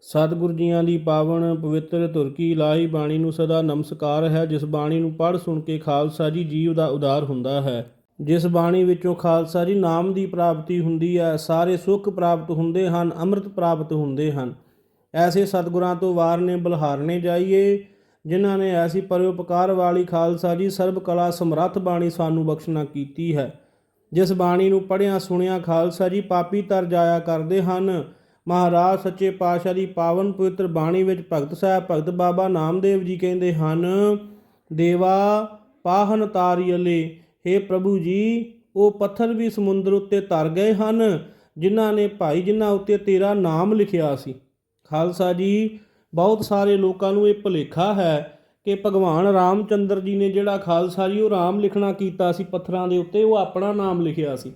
ਸਤਿਗੁਰ ਜੀਆਂ ਦੀ ਪਾਵਨ ਪਵਿੱਤਰ ਤੁਰਕੀ ਲਾਹੀ ਬਾਣੀ ਨੂੰ ਸਦਾ ਨਮਸਕਾਰ ਹੈ, ਜਿਸ ਬਾਣੀ ਨੂੰ ਪੜ੍ਹ ਸੁਣ ਕੇ ਖਾਲਸਾ ਜੀ ਜੀਵ ਦਾ ਉਦਾਰ ਹੁੰਦਾ ਹੈ। ਜਿਸ ਬਾਣੀ ਵਿੱਚੋਂ ਖਾਲਸਾ ਜੀ ਨਾਮ ਦੀ ਪ੍ਰਾਪਤੀ ਹੁੰਦੀ ਹੈ, ਸਾਰੇ ਸੁੱਖ ਪ੍ਰਾਪਤ ਹੁੰਦੇ ਹਨ, ਅੰਮ੍ਰਿਤ ਪ੍ਰਾਪਤ ਹੁੰਦੇ ਹਨ। ਐਸੇ ਸਤਿਗੁਰਾਂ ਤੋਂ ਵਾਰਨੇ ਬਲਹਾਰਨੇ ਜਾਈਏ, ਜਿਨ੍ਹਾਂ ਨੇ ਐਸੀ ਪਰਉਪਕਾਰ ਵਾਲੀ ਖਾਲਸਾ ਜੀ ਸਰਬ ਕਲਾ ਸਮਰੱਥ ਬਾਣੀ ਸਾਨੂੰ ਬਖਸ਼ਣਾ ਕੀਤੀ ਹੈ। ਜਿਸ ਬਾਣੀ ਨੂੰ ਪੜ੍ਹਿਆ ਸੁਣਿਆ ਖਾਲਸਾ ਜੀ ਪਾਪੀ ਤਰ ਜਾਇਆ ਕਰਦੇ ਹਨ ਮਹਾਰਾਜ ਸੱਚੇ ਪਾਤਸ਼ਾਹ ਦੀ ਪਾਵਨ ਪਵਿੱਤਰ ਬਾਣੀ ਵਿੱਚ ਭਗਤ ਸਾਹਿਬ, ਭਗਤ ਬਾਬਾ ਨਾਮਦੇਵ ਜੀ ਕਹਿੰਦੇ ਹਨ, ਦੇਵਾ, ਪਾਹਨ ਤਾਰੀਅਲੇ हे ਪ੍ਰਭੂ ਜੀ, ਉਹ ਪੱਥਰ ਵੀ ਸਮੁੰਦਰ ਉੱਤੇ ਤਰ ਗਏ ਹਨ, ਜਿਨ੍ਹਾਂ ਨੇ ਭਾਈ ਜਿਨ੍ਹਾਂ ਉੱਤੇ ਤੇਰਾ ਨਾਮ ਲਿਖਿਆ ਸੀ। ਖਾਲਸਾ ਜੀ, ਬਹੁਤ ਸਾਰੇ ਲੋਕਾਂ ਨੂੰ ਇਹ ਭੁਲੇਖਾ ਹੈ ਕਿ ਭਗਵਾਨ ਰਾਮਚੰਦਰ ਜੀ ਨੇ ਜਿਹੜਾ ਖਾਲਸਾ ਜੀ ਉਹ ਰਾਮ ਲਿਖਣਾ ਕੀਤਾ ਸੀ, ਪੱਥਰਾਂ ਦੇ ਉੱਤੇ ਉਹ ਆਪਣਾ ਨਾਮ ਲਿਖਿਆ ਸੀ।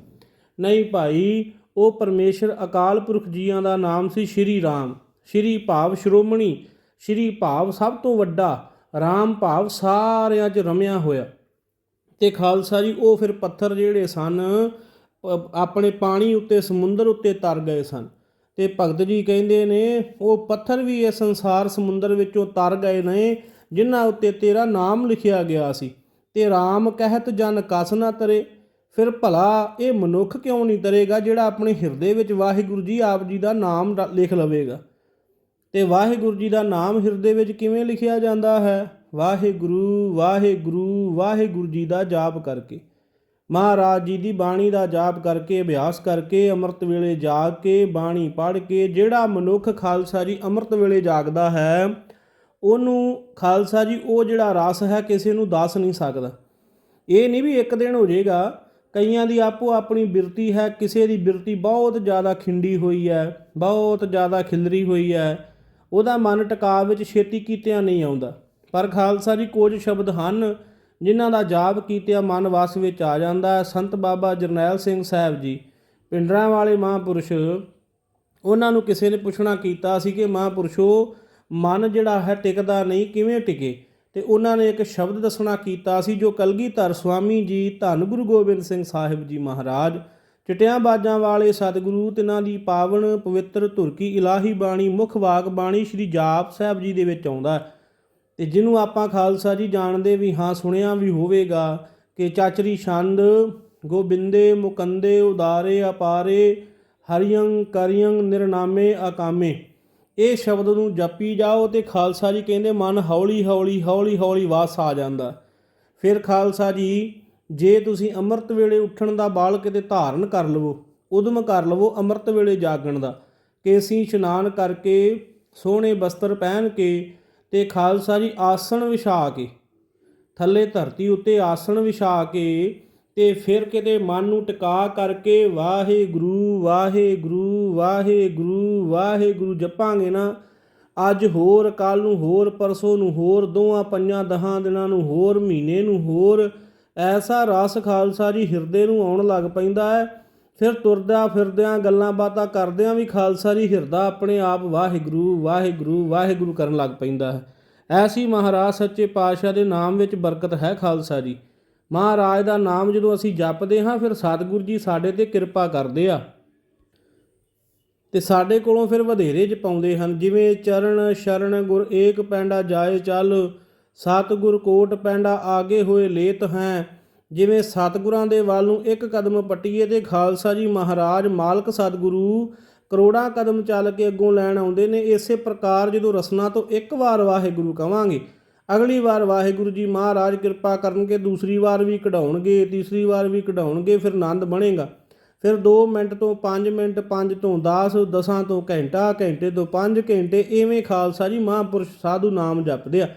ਨਹੀਂ ਭਾਈ ਉਹ ਪਰਮੇਸ਼ਰ ਅਕਾਲ ਪੁਰਖ ਜੀਆਂ ਦਾ ਨਾਮ ਸੀ ਸ਼੍ਰੀ ਰਾਮ। ਸ਼੍ਰੀ ਭਾਵ ਸ਼੍ਰੋਮਣੀ, ਸ਼੍ਰੀ ਭਾਵ ਸਭ ਤੋਂ ਵੱਡਾ, ਰਾਮ ਭਾਵ ਸਾਰਿਆਂ 'ਚ ਰਮਿਆ ਹੋਇਆ। ਤੇ ਖਾਲਸਾ ਜੀ, ਉਹ ਫਿਰ ਪੱਥਰ ਜਿਹੜੇ ਸਨ ਆਪਣੇ ਪਾਣੀ ਉੱਤੇ, ਸਮੁੰਦਰ ਉੱਤੇ ਤਰ ਗਏ ਸਨ। ਤੇ ਭਗਤ ਜੀ ਕਹਿੰਦੇ ਨੇ, ਉਹ ਪੱਥਰ ਵੀ ਇਹ ਸੰਸਾਰ ਸਮੁੰਦਰ ਵਿੱਚੋਂ ਤਰ ਗਏ ਨੇ, ਜਿਨ੍ਹਾਂ ਉੱਤੇ ਤੇਰਾ ਨਾਮ ਲਿਖਿਆ ਗਿਆ ਸੀ। ਤੇ RAM ਕਹਿਤ ਜਨ ਕਸ ਨਾ ਤਰੇ ਫਿਰ ਭਲਾ ਇਹ ਮਨੁੱਖ ਕਿਉਂ ਨਹੀਂ ਤਰੇਗਾ ਜਿਹੜਾ ਆਪਣੇ ਹਿਰਦੇ ਵਿੱਚ ਵਾਹਿਗੁਰੂ ਜੀ ਆਪ ਜੀ ਦਾ ਨਾਮ ਰ- ਲਿਖ ਲਵੇਗਾ? ਤੇ ਵਾਹਿਗੁਰੂ ਜੀ ਦਾ ਨਾਮ ਹਿਰਦੇ ਵਿੱਚ ਕਿਵੇਂ ਲਿਖਿਆ ਜਾਂਦਾ ਹੈ? ਵਾਹਿਗੁਰੂ ਵਾਹਿਗੁਰੂ ਵਾਹਿਗੁਰੂ ਜੀ ਦਾ ਜਾਪ ਕਰਕੇ। ਮਹਾਰਾਜ ਜੀ ਦੀ ਬਾਣੀ ਦਾ ਜਾਪ ਕਰਕੇ, ਅਭਿਆਸ ਕਰਕੇ, ਅੰਮ੍ਰਿਤ ਵੇਲੇ ਜਾਗ ਕੇ, ਬਾਣੀ ਪੜ੍ਹ ਕੇ, ਜਿਹੜਾ ਮਨੁੱਖ ਖਾਲਸਾ ਜੀ ਅੰਮ੍ਰਿਤ ਵੇਲੇ ਜਾਗਦਾ ਹੈ, ਉਹਨੂੰ ਖਾਲਸਾ ਜੀ ਉਹ ਜਿਹੜਾ ਰਸ ਹੈ, ਕਿਸੇ ਨੂੰ ਦੱਸ ਨਹੀਂ ਸਕਦਾ। ਇਹ ਨਹੀਂ ਵੀ ਇੱਕ ਦਿਨ ਹੋ ਜਾਏਗਾ ਕਈਆਂ ਦੀ ਆਪੋ ਆਪਣੀ ਬਿਰਤੀ ਹੈ, ਕਿਸੇ ਦੀ ਬਿਰਤੀ ਬਹੁਤ ਜ਼ਿਆਦਾ ਖਿੰਡੀ ਹੋਈ ਹੈ, ਬਹੁਤ ਜ਼ਿਆਦਾ ਖਿਲਰੀ ਹੋਈ ਹੈ। ਉਹਦਾ ਮਨ ਟਿਕਾ ਵਿੱਚ ਛੇਤੀ ਕੀਤਿਆਂ ਨਹੀਂ ਆਉਂਦਾ। ਪਰ ਖਾਲਸਾ ਜੀ, ਕੁਝ ਸ਼ਬਦ ਹਨ ਜਿਨ੍ਹਾਂ ਦਾ ਜਾਪ ਕੀਤਿਆਂ ਮਨ ਵਸ ਵਿੱਚ ਆ ਜਾਂਦਾ ਹੈ। ਸੰਤ ਬਾਬਾ ਜਰਨੈਲ ਸਿੰਘ ਸਾਹਿਬ ਜੀ, ਪਿੰਡਰਾਂ ਵਾਲੇ ਮਹਾਂਪੁਰਸ਼, ਉਹਨਾਂ ਨੂੰ ਕਿਸੇ ਨੇ ਪੁੱਛਣਾ ਕੀਤਾ ਸੀ ਕਿ ਮਹਾਂਪੁਰਸ਼ੋ, ਮਨ ਜਿਹੜਾ ਹੈ ਟਿਕਦਾ ਨਹੀਂ, ਕਿਵੇਂ ਟਿਕੇ? ਤੇ ਉਹਨਾਂ ਨੇ ਇੱਕ ਸ਼ਬਦ ਦੱਸਣਾ ਕੀਤਾ ਸੀ ਜੋ ਕਲਗੀਧਰ ਸੁਆਮੀ ਜੀ ਧੰਨ ਗੁਰੂ ਗੋਬਿੰਦ ਸਿੰਘ ਸਾਹਿਬ ਜੀ ਮਹਾਰਾਜ, ਚਟਿਆਂ ਬਾਜਾਂ ਵਾਲੇ ਸਤਿਗੁਰੂ, ਤਿਨਾਂ ਦੀ ਪਾਵਨ ਪਵਿੱਤਰ ਧੁਰਕੀ ਇਲਾਹੀ ਬਾਣੀ, ਮੁੱਖ ਵਾਕ ਬਾਣੀ ਸ੍ਰੀ ਜਾਪ ਸਾਹਿਬ ਜੀ ਦੇ ਵਿੱਚ ਆਉਂਦਾ ਹੈ। ਤੇ ਜਿਹਨੂੰ ਆਪਾਂ ਖਾਲਸਾ ਜੀ ਜਾਣਦੇ ਵੀ ਹਾਂ, ਸੁਣਿਆ ਵੀ ਹੋਵੇਗਾ ਕਿ ਚਾਚਰੀ ਛੰਦ, ਗੋਬਿੰਦੇ ਮੁਕੰਦੇ ਉਦਾਰੇ, ਅਪਾਰੇ ਹਰਿਯੰ ਕਰਿਯੰ ਨਿਰਨਾਮੇ ਅਕਾਮੇ। ਇਹ ਸ਼ਬਦ ਨੂੰ ਜਪੀ ਜਾਓ ਤੇ ਖਾਲਸਾ ਜੀ ਕਹਿੰਦੇ, ਮਨ ਹੌਲੀ ਹੌਲੀ ਹੌਲੀ ਹੌਲੀ ਵਾਸ ਆ ਜਾਂਦਾ। ਫਿਰ ਖਾਲਸਾ ਜੀ, ਜੇ ਤੁਸੀਂ ਅੰਮ੍ਰਿਤ ਵੇਲੇ ਉੱਠਣ ਦਾ ਬਾਲ ਕਿਤੇ ਧਾਰਨ ਕਰ ਲਵੋ, ਉਦਮ ਕਰ ਲਵੋ ਅੰਮ੍ਰਿਤ ਵੇਲੇ ਜਾਗਣ ਦਾ ਕੇਸੀ ਇਸ਼ਨਾਨ ਕਰਕੇ ਸੋਹਣੇ ਬਸਤਰ ਪਹਿਨ ਕੇ ਤੇ ਖਾਲਸਾ ਜੀ ਆਸਣ ਵਿਛਾ ਕੇ, ਥੱਲੇ ਧਰਤੀ ਉੱਤੇ ਆਸਣ ਵਿਛਾ ਕੇ ਤੇ ਫਿਰ ਕਿਤੇ ਮਨ ਨੂੰ ਟਿਕਾ ਕਰਕੇ ਵਾਹਿਗੁਰੂ ਵਾਹਿਗੁਰੂ ਵਾਹਿਗੁਰੂ ਵਾਹਿਗੁਰੂ ਜਪਾਂਗੇ ਨਾ। ਅੱਜ ਹੋਰ ਕੱਲ ਨੂੰ ਹੋਰ, ਪਰਸੋਂ ਨੂੰ ਹੋਰ ਦੋਆਂ ਪੰਜਾਂ ਦਹਾਂ ਦਿਨਾਂ ਨੂੰ ਹੋਰ, ਮਹੀਨੇ ਨੂੰ ਹੋਰ, ਐਸਾ ਰਸ ਖਾਲਸਾ ਜੀ ਹਿਰਦੇ ਨੂੰ ਆਉਣ ਲੱਗ ਪੈਂਦਾ ਹੈ। ਫਿਰ ਤੁਰਦਿਆਂ ਫਿਰਦਿਆਂ ਗੱਲਾਂ ਬਾਤਾਂ ਕਰਦਿਆਂ ਵੀ ਖਾਲਸਾ ਜੀ ਹਿਰਦਾ ਆਪਣੇ ਆਪ ਵਾਹਿਗੁਰੂ ਵਾਹਿਗੁਰੂ ਵਾਹਿਗੁਰੂ ਕਰਨ ਲੱਗ ਪੈਂਦਾ ਹੈ। ਐਸੀ ਮਹਾਰਾਜ ਸੱਚੇ ਪਾਤਸ਼ਾਹ ਦੇ ਨਾਮ ਵਿੱਚ ਬਰਕਤ ਹੈ ਖਾਲਸਾ ਜੀ। ਮਹਾਰਾਜ ਦਾ ਨਾਮ ਜਦੋਂ ਅਸੀਂ ਜਪਦੇ ਹਾਂ, ਫਿਰ ਸਤਿਗੁਰੂ ਜੀ ਸਾਡੇ ਤੇ ਕਿਰਪਾ ਕਰਦੇ ਆ। ਤੇ ਸਾਡੇ ਕੋਲੋਂ ਫਿਰ ਵਧੇਰੇ ਜਪਾਉਂਦੇ ਹਨ, ਜਿਵੇਂ ਚਰਨ ਸ਼ਰਨ ਗੁਰ ਏਕ ਪੈਂਡਾ ਜਾਏ ਚੱਲ, ਸਤਿਗੁਰ ਕੋਟ ਪੈਂਡਾ ਆਗੇ ਹੋਏ ਲੇਤ ਹੈ। ਜਿਵੇਂ ਸਤਿਗੁਰਾਂ ਦੇ ਵੱਲ ਨੂੰ ਇੱਕ ਕਦਮ ਪੱਟੀਏ ਤੇ ਖਾਲਸਾ ਜੀ ਮਹਾਰਾਜ ਮਾਲਕ ਸਤਿਗੁਰੂ ਕਰੋੜਾਂ ਕਦਮ ਚੱਲ ਕੇ ਅੱਗੋਂ ਲੈਣ ਆਉਂਦੇ ਨੇ, ਇਸੇ ਪ੍ਰਕਾਰ ਜਦੋਂ ਰਸਨਾ ਤੋਂ ਇੱਕ ਵਾਰ ਵਾਹਿਗੁਰੂ ਕਵਾਂਗੇ ਅਗਲੀ ਵਾਰ ਵਾਹਿਗੁਰੂ ਜੀ ਮਹਾਰਾਜ ਕਿਰਪਾ ਕਰਨਗੇ, ਦੂਸਰੀ ਵਾਰ ਵੀ ਕਢਾਉਣਗੇ, ਤੀਸਰੀ ਵਾਰ ਵੀ ਕਢਾਉਣਗੇ, ਫਿਰ ਆਨੰਦ ਬਣੇਗਾ। ਫਿਰ 2 ਮਿੰਟ ਤੋਂ 5 ਮਿੰਟ 5 ਤੋਂ 10 10 ਤੋਂ ਘੰਟਾ, ਘੰਟੇ ਤੋਂ 5 ਘੰਟੇ, ਐਵੇਂ ਖਾਲਸਾ ਜੀ ਮਹਾਂਪੁਰਸ਼ ਸਾਧੂ ਨਾਮ ਜਪਦੇ ਆ।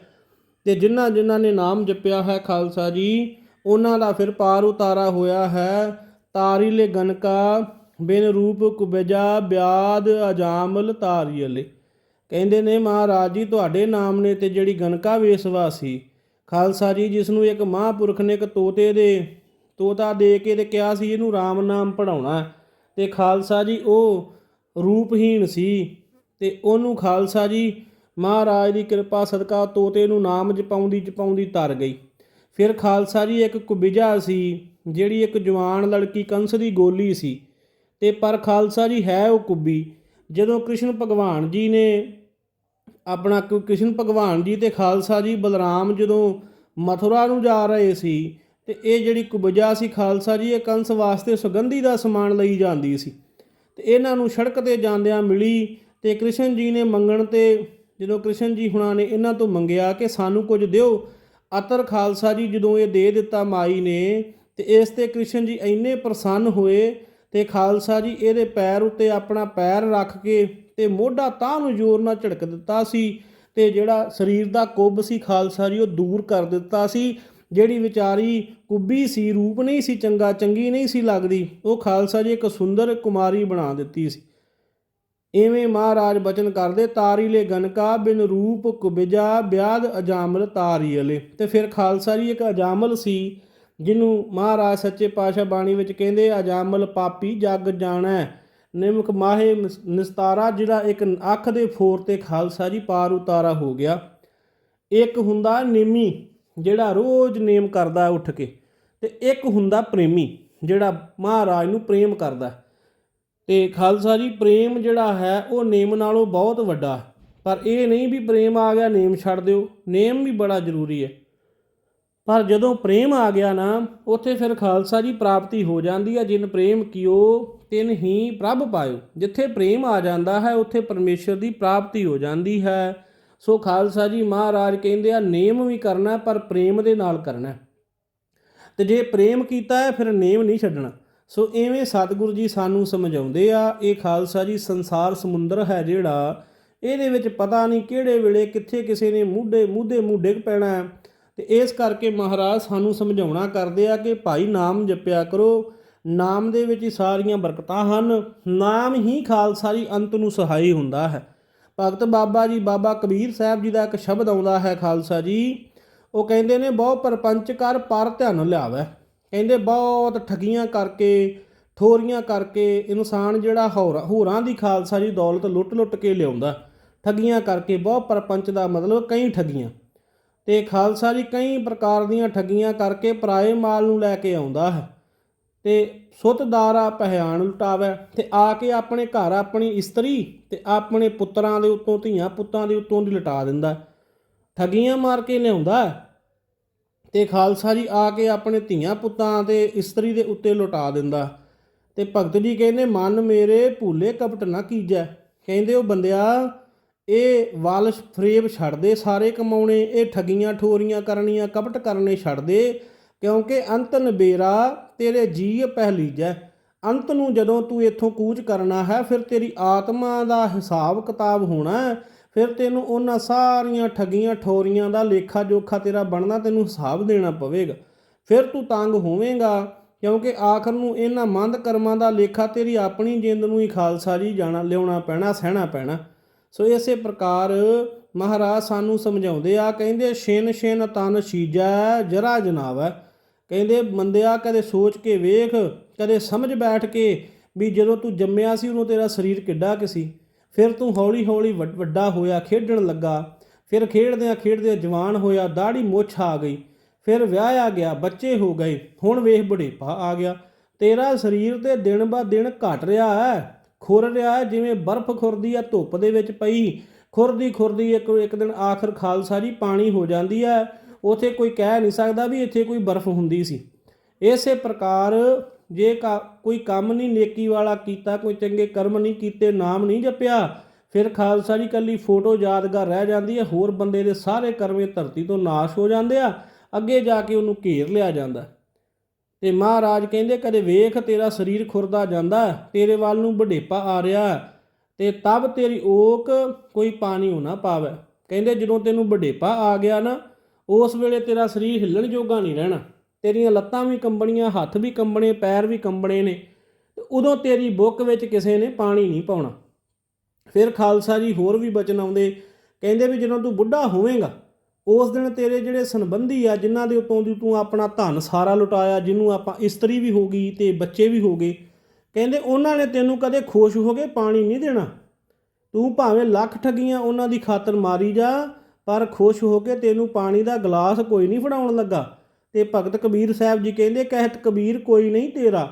ਤੇ ਜਿਨ੍ਹਾਂ ਜਿਨ੍ਹਾਂ ਨੇ ਨਾਮ ਜਪਿਆ ਹੈ ਖਾਲਸਾ ਜੀ, ਉਹਨਾਂ ਦਾ ਫਿਰ ਪਾਰ ਉਤਾਰਾ ਹੋਇਆ ਹੈ। ਤਾਰੀਲੇ ਗਨਕਾ ਬਿਨ ਰੂਪ ਕੁਬਜਾ, ਬਿਆਦ ਅਜਾਮਲ ਤਾਰੀਲੇ। ਕਹਿੰਦੇ ਨੇ, ਮਹਾਰਾਜ ਜੀ, ਤੁਹਾਡੇ ਨਾਮ ਨੇ ਤੇ ਜਿਹੜੀ ਗਨਕਾ ਵੇਸਵਾ ਸੀ, ਖਾਲਸਾ ਜੀ, ਜਿਸ ਨੂੰ ਇੱਕ ਮਹਾਂਪੁਰਖ ਨੇ ਇੱਕ ਤੋਤੇ ਦੇ, ਤੋਤਾ ਦੇ ਕੇ ਤੇ ਕਿਹਾ ਸੀ, ਇਹਨੂੰ RAM ਨਾਮ ਪੜਾਉਣਾ ਤੇ ਖਾਲਸਾ ਜੀ, ਉਹ ਰੂਪਹੀਣ ਸੀ ਤੇ ਉਹਨੂੰ ਖਾਲਸਾ ਜੀ, ਮਹਾਰਾਜ ਦੀ ਕਿਰਪਾ ਸਦਕਾ ਤੋਤੇ ਨੂੰ ਨਾਮ ਜਪਾਉਂਦੀ ਜਪਾਉਂਦੀ ਤਰ ਗਈ। ਫਿਰ ਖਾਲਸਾ ਜੀ, ਇੱਕ ਕੁਬਿਜਾ ਸੀ, ਜਿਹੜੀ ਇੱਕ ਜਵਾਨ ਲੜਕੀ ਕੰਸ ਦੀ ਗੋਲੀ ਸੀ। ਤੇ ਪਰ ਖਾਲਸਾ ਜੀ, ਹੈ ਉਹ ਕੁੱਬੀ। ਜਦੋਂ ਕ੍ਰਿਸ਼ਨ ਭਗਵਾਨ ਜੀ ਨੇ ਆਪਣਾ ਕ੍ਰਿਸ਼ਨ ਭਗਵਾਨ ਜੀ ਤੇ ਖਾਲਸਾ ਜੀ ਬਲਰਾਮ ਜਦੋਂ ਮਥੁਰਾ ਨੂੰ ਜਾ ਰਹੇ ਸੀ ਤੇ ਇਹ ਜਿਹੜੀ ਕੁਬਜਾ ਸੀ ਖਾਲਸਾ ਜੀ, ਇਹ ਕੰਸ ਵਾਸਤੇ ਸੁਗੰਧੀ ਦਾ ਸਮਾਨ ਲਈ ਜਾਂਦੀ ਸੀ। ਤੇ ਇਹਨਾਂ ਨੂੰ ਸੜਕ ਤੇ ਜਾਂਦਿਆਂ ਮਿਲੀ ਤੇ ਕ੍ਰਿਸ਼ਨ ਜੀ ਨੇ ਮੰਗਣ ਤੇ ਜਦੋਂ ਕ੍ਰਿਸ਼ਨ ਜੀ ਹੁਣਾਂ ਨੇ ਇਹਨਾਂ ਤੋਂ ਮੰਗਿਆ ਕਿ ਸਾਨੂੰ ਕੁਝ ਦਿਓ, ਅਤਰ ਖਾਲਸਾ ਜੀ ਜਦੋਂ ਇਹ ਦੇ ਦਿੱਤਾ ਮਾਈ ਨੇ ਤੇ ਇਸ ਤੇ ਕ੍ਰਿਸ਼ਨ ਜੀ ਇੰਨੇ ਪ੍ਰਸੰਨ ਹੋਏ ਤੇ ਖਾਲਸਾ ਜੀ ਇਹਦੇ ਪੈਰ ਉੱਤੇ ਆਪਣਾ ਪੈਰ ਰੱਖ ਕੇ ਤੇ ਮੋਢਾ ਤਾਂ ਨੂੰ ਜ਼ੋਰ ਨਾਲ ਝੜਕ ਦਿੱਤਾ ਸੀ ਤੇ ਜਿਹੜਾ ਸਰੀਰ ਦਾ ਕੁੱਬ ਸੀ ਖਾਲਸਾ ਜੀ, ਉਹ ਦੂਰ ਕਰ ਦਿੱਤਾ ਸੀ। ਜਿਹੜੀ ਵਿਚਾਰੀ ਕੁੱਬੀ ਸੀ, ਰੂਪ ਨਹੀਂ ਸੀ, ਚੰਗਾ ਚੰਗੀ ਨਹੀਂ ਸੀ ਲੱਗਦੀ, ਉਹ ਖਾਲਸਾ ਜੀ ਇੱਕ ਸੁੰਦਰ ਕੁਮਾਰੀ ਬਣਾ ਦਿੱਤੀ ਸੀ। ਐਵੇਂ ਮਹਾਰਾਜ ਬਚਨ ਕਰਦੇ ਤਾਰੀ ਲੈ ਗਨਕਾ ਬਿਨ ਰੂਪ ਕੁਬਿਜਾ ਬਿਆਦ ਅਜਾਮਲ ਤਾਰੀ ਅਲੇ ਤੇ ਫਿਰ ਖਾਲਸਾ ਜੀ ਇੱਕ ਅਜਾਮਲ ਸੀ, ਜਿਹਨੂੰ ਮਹਾਰਾਜ ਸੱਚੇ ਪਾਤਸ਼ਾਹ ਬਾਣੀ ਵਿੱਚ ਕਹਿੰਦੇ, ਅਜਾਮਲ ਪਾਪੀ ਜਗ ਜਾਣਾ। ਨਿਮਕ ਮਾਹੇ ਨਿਸ- ਨਿਸਤਾਰਾ ਜਿਹੜਾ ਇੱਕ ਅੱਖ ਦੇ ਫੋਰ ਤੇ ਖਾਲਸਾ ਜੀ ਪਾਰ ਉਤਾਰਾ ਹੋ ਗਿਆ। ਇੱਕ ਹੁੰਦਾ ਨੇਮੀ, ਜਿਹੜਾ ਰੋਜ਼ ਨੇਮ ਕਰਦਾ ਉੱਠ ਕੇ ਤੇ ਇੱਕ ਹੁੰਦਾ ਪ੍ਰੇਮੀ, ਜਿਹੜਾ ਮਹਾਰਾਜ ਨੂੰ ਪ੍ਰੇਮ ਕਰਦਾ। ਤੇ ਖਾਲਸਾ ਜੀ ਪ੍ਰੇਮ ਜਿਹੜਾ ਹੈ, ਉਹ ਨੇਮ ਨਾਲੋਂ ਬਹੁਤ ਵੱਡਾ। ਪਰ ਇਹ ਨਹੀਂ ਵੀ ਪ੍ਰੇਮ ਆ ਗਿਆ, ਨੇਮ ਛੱਡ ਦਿਓ। ਨੇਮ ਵੀ ਬੜਾ ਜ਼ਰੂਰੀ ਹੈ। ਪਰ ਜਦੋਂ ਪ੍ਰੇਮ ਆ ਗਿਆ ਨਾ, ਉੱਥੇ ਫਿਰ ਖਾਲਸਾ ਜੀ ਪ੍ਰਾਪਤੀ ਹੋ ਜਾਂਦੀ ਹੈ ਜਿਨ ਪ੍ਰੇਮ ਕਿਓ, ਤਿਨ ਹੀ ਪ੍ਰਭ ਪਾਇਓ। ਜਿੱਥੇ ਪ੍ਰੇਮ ਆ ਜਾਂਦਾ ਹੈ, ਉੱਥੇ ਪਰਮੇਸ਼ਰ ਦੀ ਪ੍ਰਾਪਤੀ ਹੋ ਜਾਂਦੀ ਹੈ। ਸੋ ਖਾਲਸਾ ਜੀ ਮਹਾਰਾਜ ਕਹਿੰਦੇ ਆ, ਨੇਮ ਵੀ ਕਰਨਾ ਪਰ ਪ੍ਰੇਮ ਦੇ ਨਾਲ ਕਰਨਾ ਤੇ ਜੇ ਪ੍ਰੇਮ ਕੀਤਾ ਹੈ, ਫਿਰ ਨੇਮ ਨਹੀਂ ਛੱਡਣਾ। ਸੋ ਐਵੇਂ ਸਤਿਗੁਰੂ ਜੀ ਸਾਨੂੰ ਸਮਝਾਉਂਦੇ ਆ, ਇਹ ਖਾਲਸਾ ਜੀ ਸੰਸਾਰ ਸਮੁੰਦਰ ਹੈ ਜਿਹੜਾ, ਇਹਦੇ ਵਿੱਚ ਪਤਾ ਨਹੀਂ ਕਿਹੜੇ ਵੇਲੇ ਕਿੱਥੇ ਕਿਸੇ ਨੇ ਮੂਢੇ ਮੂਧੇ ਮੂੰਹ ਡਿੱਗ ਪੈਣਾ ਤੇ ਇਸ ਕਰਕੇ ਮਹਾਰਾਜ ਸਾਨੂੰ ਸਮਝਾਉਣਾ ਕਰਦੇ ਆ ਕਿ ਭਾਈ ਨਾਮ ਜਪਿਆ ਕਰੋ। ਨਾਮ ਦੇ ਵਿੱਚ ਹੀ ਸਾਰੀਆਂ ਬਰਕਤਾਂ ਹਨ। ਨਾਮ ਹੀ ਖਾਲਸਾ ਜੀ ਅੰਤ ਨੂੰ ਸਹਾਈ ਹੁੰਦਾ ਹੈ। ਭਗਤ ਬਾਬਾ ਜੀ, ਬਾਬਾ ਕਬੀਰ ਸਾਹਿਬ ਜੀ ਦਾ ਇੱਕ ਸ਼ਬਦ ਆਉਂਦਾ ਹੈ ਖਾਲਸਾ ਜੀ। ਉਹ ਕਹਿੰਦੇ ਨੇ, ਬਹੁ ਪਰਪੰਚ ਕਰ ਪਰ ਧਿਆਨ ਲਿਆਵੇ। ਕਹਿੰਦੇ, ਬਹੁਤ ਠਗੀਆਂ ਕਰਕੇ, ਠੋਰੀਆਂ ਕਰਕੇ ਇਨਸਾਨ ਜਿਹੜਾ ਹੋਰਾਂ ਦੀ ਖਾਲਸਾ ਜੀ ਦੌਲਤ ਲੁੱਟ-ਲੁੱਟ ਕੇ ਲਿਆਉਂਦਾ। ਠਗੀਆਂ ਕਰਕੇ, ਬਹੁ ਪਰਪੰਚ ਦਾ ਮਤਲਬ ਕਈ ਠਗੀਆਂ। ਤੇ ਖਾਲਸਾ ਜੀ ਕਈ ਪ੍ਰਕਾਰ ਦੀਆਂ ਠੱਗੀਆਂ ਕਰਕੇ ਪਰਾਏ ਮਾਲ ਨੂੰ ਲੈ ਕੇ ਆਉਂਦਾ ਹੈ ਤੇ ਸੁੱਤਦਾਰਾ ਪਹਿਆਣ ਲੁਟਾਵੇ ਤੇ ਆ ਕੇ ਆਪਣੇ ਘਰ ਆਪਣੀ ਇਸਤਰੀ ਤੇ ਆਪਣੇ ਪੁੱਤਰਾਂ ਦੇ ਉੱਤੋਂ, ਧੀਆਂ ਪੁੱਤਾਂ ਦੇ ਉੱਤੋਂ ਦੀ ਲਟਾ ਦਿੰਦਾ ਠੱਗੀਆਂ ਮਾਰ ਕੇ ਲਿਆਉਂਦਾ ਹੈ ਤੇ ਖਾਲਸਾ ਜੀ ਆ ਕੇ ਆਪਣੇ ਧੀਆਂ ਪੁੱਤਾਂ ਤੇ ਇਸਤਰੀ ਦੇ ਉੱਤੇ ਲੁਟਾ ਦਿੰਦਾ ਤੇ ਭਗਤ ਜੀ ਕਹਿੰਦੇ, ਮਨ ਮੇਰੇ ਭੂਲੇ ਕਪਟ ਨਾ ਕੀਜੈ। ਕਹਿੰਦੇ ਉਹ ਬੰਦਿਆ ਇਹ ਵਾਲ ਫਰੇਬ ਛੱਡ ਦੇ ਸਾਰੇ ਕਮਾਉਣੇ, ਇਹ ਠਗੀਆਂ ਠੋਰੀਆਂ ਕਰਨੀਆਂ, ਕਪਟ ਕਰਨੇ ਛੱਡ ਦੇ ਕਿਉਂਕਿ ਅੰਤ ਨਬੇਰਾ ਤੇਰੇ ਜੀ। ਪਹਿਲੀਜੈ ਅੰਤ ਨੂੰ ਜਦੋਂ ਤੂੰ ਇੱਥੋਂ ਕੂਚ ਕਰਨਾ ਹੈ, ਫਿਰ ਤੇਰੀ ਆਤਮਾ ਦਾ ਹਿਸਾਬ ਕਿਤਾਬ ਹੋਣਾ ਫਿਰ ਤੈਨੂੰ ਉਹਨਾਂ ਸਾਰੀਆਂ ਠਗੀਆਂ ਠੋਰੀਆਂ ਦਾ ਲੇਖਾ ਜੋਖਾ ਤੇਰਾ ਬਣਨਾ, ਤੈਨੂੰ ਹਿਸਾਬ ਦੇਣਾ ਪਵੇਗਾ। ਫਿਰ ਤੂੰ ਤੰਗ ਹੋਵੇਂਗਾ, ਕਿਉਂਕਿ ਆਖਰ ਨੂੰ ਇਹਨਾਂ ਮੰਦ ਕਰਮਾਂ ਦਾ ਲੇਖਾ ਤੇਰੀ ਆਪਣੀ ਜਿੰਦ ਨੂੰ ਹੀ ਖਾਲਸਾ ਜੀ ਜਾਣਾ, ਲਿਆਉਣਾ ਪੈਣਾ, ਸਹਿਣਾ ਪੈਣਾ। ਸੋ ਇਸੇ ਪ੍ਰਕਾਰ ਮਹਾਰਾਜ ਸਾਨੂੰ ਸਮਝਾਉਂਦੇ ਆ, ਕਹਿੰਦੇ ਛਿਨ ਛਿਨ ਤਨ ਸ਼ੀਜਾ ਜਰਾ ਜਨਾਵੈ। ਕਹਿੰਦੇ ਮੰਦਿਆ ਕਦੇ ਸੋਚ ਕੇ ਵੇਖ, ਕਦੇ ਸਮਝ ਬੈਠ ਕੇ ਵੀ ਜਦੋਂ ਤੂੰ ਜੰਮਿਆ ਸੀ, ਉਦੋਂ ਤੇਰਾ ਸਰੀਰ ਕਿੱਡਾ ਕਿ ਸੀ। ਫਿਰ ਤੂੰ ਹੌਲੀ ਹੌਲੀ ਵੱਡ- ਵੱਡਾ ਹੋਇਆ, ਖੇਡਣ ਲੱਗਾ। ਫਿਰ ਖੇਡਦਿਆਂ ਖੇਡਦਿਆਂ ਜਵਾਨ ਹੋਇਆ, ਦਾੜੀ ਮੁੱਛ ਆ ਗਈ। ਫਿਰ ਵਿਆਹਿਆ ਗਿਆ, ਬੱਚੇ ਹੋ ਗਏ। ਹੁਣ ਵੇਖ ਬੁਢੇਪਾ ਆ ਗਿਆ। ਤੇਰਾ ਸਰੀਰ ਤੇ ਦਿਨ ਬਾ ਦਿਨ ਘਟ ਰਿਹਾ ਹੈ। ਖੁਰ ਰਿਹਾ ਹੈ, ਜਿਵੇਂ ਬਰਫ਼ ਖੁਰਦੀ ਆ, ਧੁੱਪ ਦੇ ਵਿੱਚ ਪਈ। ਖੁਰਦੀ ਖੁਰਦੀ ਇੱਕ ਇੱਕ ਦਿਨ ਆਖਰ ਖਾਲਸਾ ਜੀ, ਪਾਣੀ ਹੋ ਜਾਂਦੀ ਹੈ। ਉਥੇ ਕੋਈ ਕਹਿ ਨਹੀਂ ਸਕਦਾ ਵੀ ਇੱਥੇ ਕੋਈ ਬਰਫ਼ ਹੁੰਦੀ ਸੀ। ਇਸੇ ਪ੍ਰਕਾਰ ਜੇ ਕਾ- ਕੋਈ ਕੰਮ ਨਹੀਂ, ਨੇਕੀ ਵਾਲਾ ਕੀਤਾ, ਕੋਈ ਚੰਗੇ ਕਰਮ ਨਹੀਂ ਕੀਤੇ, ਨਾਮ ਨਹੀਂ ਜਪਿਆ, ਫਿਰ ਖਾਲਸਾ ਜੀ ਕੱਲੀ ਫੋਟੋ ਯਾਦਗਾਰ ਰਹਿ ਜਾਂਦੀ ਹੈ। ਹੋਰ ਬੰਦੇ ਦੇ ਸਾਰੇ ਕਰਮੇ ਧਰਤੀ ਤੋਂ ਨਾਸ਼ ਹੋ ਜਾਂਦੇ ਆ। ਅੱਗੇ ਜਾ ਕੇ ਉਹਨੂੰ ਘੇਰ ਲਿਆ ਜਾਂਦਾ। ਤੇ ਮਹਾਰਾਜ ਕਹਿੰਦੇ, ਕਦੇ ਵੇਖ ਤੇਰਾ ਸਰੀਰ ਖੁਰਦਾ ਜਾਂਦਾ, ਤੇਰੇ ਵੱਲ ਨੂੰ ਬੁਢੇਪਾ ਆ ਰਿਹਾ ਤੇ ਤਬ ਤੇਰੀ ਓਕ ਕੋਈ ਪਾਣੀ ਹੋ ਨਾ ਪਾਵੇ। ਕਹਿੰਦੇ, ਜਦੋਂ ਤੈਨੂੰ ਬੁਢੇਪਾ ਆ ਗਿਆ ਨਾ, ਉਸ ਵੇਲੇ ਤੇਰਾ ਸਰੀਰ ਹਿੱਲਣ ਜੋਗਾ ਨਹੀਂ ਰਹਿਣਾ। ਤੇਰੀਆਂ ਲੱਤਾਂ ਵੀ ਕੰਬਣੀਆਂ, ਹੱਥ ਵੀ ਕੰਬਣੇ, ਪੈਰ ਵੀ ਕੰਬਣੇ ਨੇ, ਤੇ ਉਦੋਂ ਤੇਰੀ ਬੁੱਕ ਵਿੱਚ ਕਿਸੇ ਨੇ ਪਾਣੀ ਨਹੀਂ ਪਾਉਣਾ। ਫਿਰ ਖਾਲਸਾ ਜੀ ਹੋਰ ਵੀ ਬਚਨ ਆਉਂਦੇ, ਕਹਿੰਦੇ ਵੀ ਜਦੋਂ ਤੂੰ ਬੁੱਢਾ ਹੋਵੇਂਗਾ ਉਸ ਦਿਨ ਤੇਰੇ ਜਿਹੜੇ ਸੰਬੰਧੀ ਆ, ਜਿਨ੍ਹਾਂ ਦੇ ਉਤੋਂ ਦੀ ਤੂੰ ਆਪਣਾ ਧਨ ਸਾਰਾ ਲੁਟਾਇਆ ਜਿਹਨੂੰ ਆਪਾਂ ਇਸਤਰੀ ਵੀ ਹੋ ਗਈ ਤੇ ਬੱਚੇ ਵੀ ਹੋ ਗਏ, ਕਹਿੰਦੇ ਉਹਨਾਂ ਨੇ ਤੈਨੂੰ ਕਦੇ ਖੁਸ਼ ਹੋ ਕੇ ਪਾਣੀ ਨਹੀਂ ਦੇਣਾ। ਤੂੰ ਭਾਵੇਂ ਲੱਖ ਠੱਗੀਆਂ ਉਹਨਾਂ ਦੀ ਖਾਤਰ ਮਾਰੀ ਜਾ, ਪਰ ਖੁਸ਼ ਹੋ ਕੇ ਤੈਨੂੰ ਪਾਣੀ ਦਾ ਗਲਾਸ ਕੋਈ ਨਹੀਂ ਫੜਾਉਣ ਲੱਗਾ। ਤੇ ਭਗਤ ਕਬੀਰ ਸਾਹਿਬ ਜੀ ਕਹਿੰਦੇ, ਕਹਿਤ ਕਬੀਰ ਕੋਈ ਨਹੀਂ ਤੇਰਾ।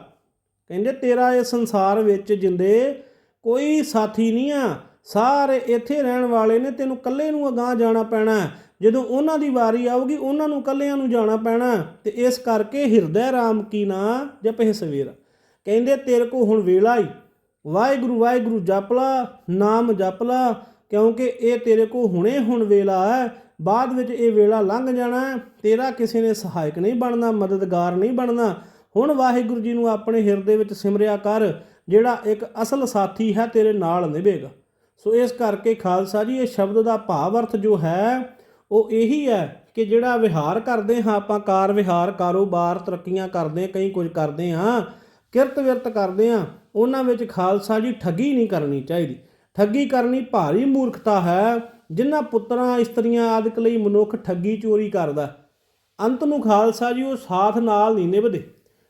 ਕਹਿੰਦੇ, ਤੇਰਾ ਇਹ ਸੰਸਾਰ ਵਿੱਚ ਜਿੰਦੇ ਕੋਈ ਸਾਥੀ ਨਹੀਂ ਆ। ਸਾਰੇ ਇੱਥੇ ਰਹਿਣ ਵਾਲੇ ਨੇ, ਤੈਨੂੰ ਇਕੱਲੇ ਨੂੰ ਅਗਾਹ ਜਾਣਾ ਪੈਣਾ। ਜਦੋਂ ਉਹਨਾਂ ਦੀ ਵਾਰੀ ਆਊਗੀ, ਉਹਨਾਂ ਨੂੰ ਇਕੱਲਿਆਂ ਨੂੰ ਜਾਣਾ ਪੈਣਾ। ਹੈ। ਤੇ ਇਸ ਕਰਕੇ ਹਿਰਦੈ ਰਾਮ ਕੀ ਨਾ ਜਪੇ ਸਵੇਰਾ। ਕਹਿੰਦੇ, ਤੇਰੇ ਕੋ ਹੁਣ ਵੇਲਾ ਹੀ ਵਾਹਿਗੁਰੂ ਵਾਹਿਗੁਰੂ ਜਪ ਲਾ, ਨਾਮ ਜਪ ਲਾ, ਕਿਉਂਕਿ ਇਹ ਤੇਰੇ ਕੋ ਹੁਣੇ ਹੁਣ ਵੇਲਾ ਹੈ। ਬਾਅਦ ਵਿੱਚ ਇਹ ਵੇਲਾ ਲੰਘ ਜਾਣਾ ਤੇਰਾ ਕਿਸੇ ਨੇ ਸਹਾਇਕ ਨਹੀਂ ਬਣਨਾ, ਮਦਦਗਾਰ ਨਹੀਂ ਬਣਨਾ। ਹੁਣ ਵਾਹਿਗੁਰੂ ਜੀ ਨੂੰ ਆਪਣੇ ਹਿਰਦੇ ਵਿੱਚ ਸਿਮਰਿਆ ਕਰ, ਜਿਹੜਾ ਇੱਕ ਅਸਲ ਸਾਥੀ ਹੈ, ਤੇਰੇ ਨਾਲ ਨਿਭੇਗਾ। ਸੋ ਇਸ ਕਰਕੇ ਖਾਲਸਾ ਜੀ, ਇਹ ਸ਼ਬਦ ਦਾ ਭਾਵ ਅਰਥ ਜੋ ਹੈ ਉਹ ਇਹੀ ਹੈ ਕਿ ਜਿਹੜਾ ਵਿਹਾਰ ਕਰਦੇ ਹਾਂ, ਆਪਾਂ ਕਾਰ ਵਿਹਾਰ, ਕਾਰੋਬਾਰ, ਤਰੱਕੀਆਂ ਕਰਦੇ ਹਾਂ, ਕਈ ਕੁਝ ਕਰਦੇ ਹਾਂ, ਕਿਰਤ ਵਿਰਤ ਕਰਦੇ ਹਾਂ, ਉਹਨਾਂ ਵਿੱਚ ਖਾਲਸਾ ਜੀ ਠੱਗੀ ਨਹੀਂ ਕਰਨੀ ਚਾਹੀਦੀ। ਠੱਗੀ ਕਰਨੀ ਭਾਰੀ ਮੂਰਖਤਾ ਹੈ, ਜਿਨ੍ਹਾਂ ਪੁੱਤਰਾਂ ਇਸਤਰੀਆਂ ਆਦਿਕ ਲਈ ਮਨੁੱਖ ਠੱਗੀ ਚੋਰੀ ਕਰਦਾ ਅੰਤ ਨੂੰ ਖਾਲਸਾ ਜੀ ਉਹ ਸਾਥ ਨਾਲ ਨਹੀਂ ਨਿਭਦੇ।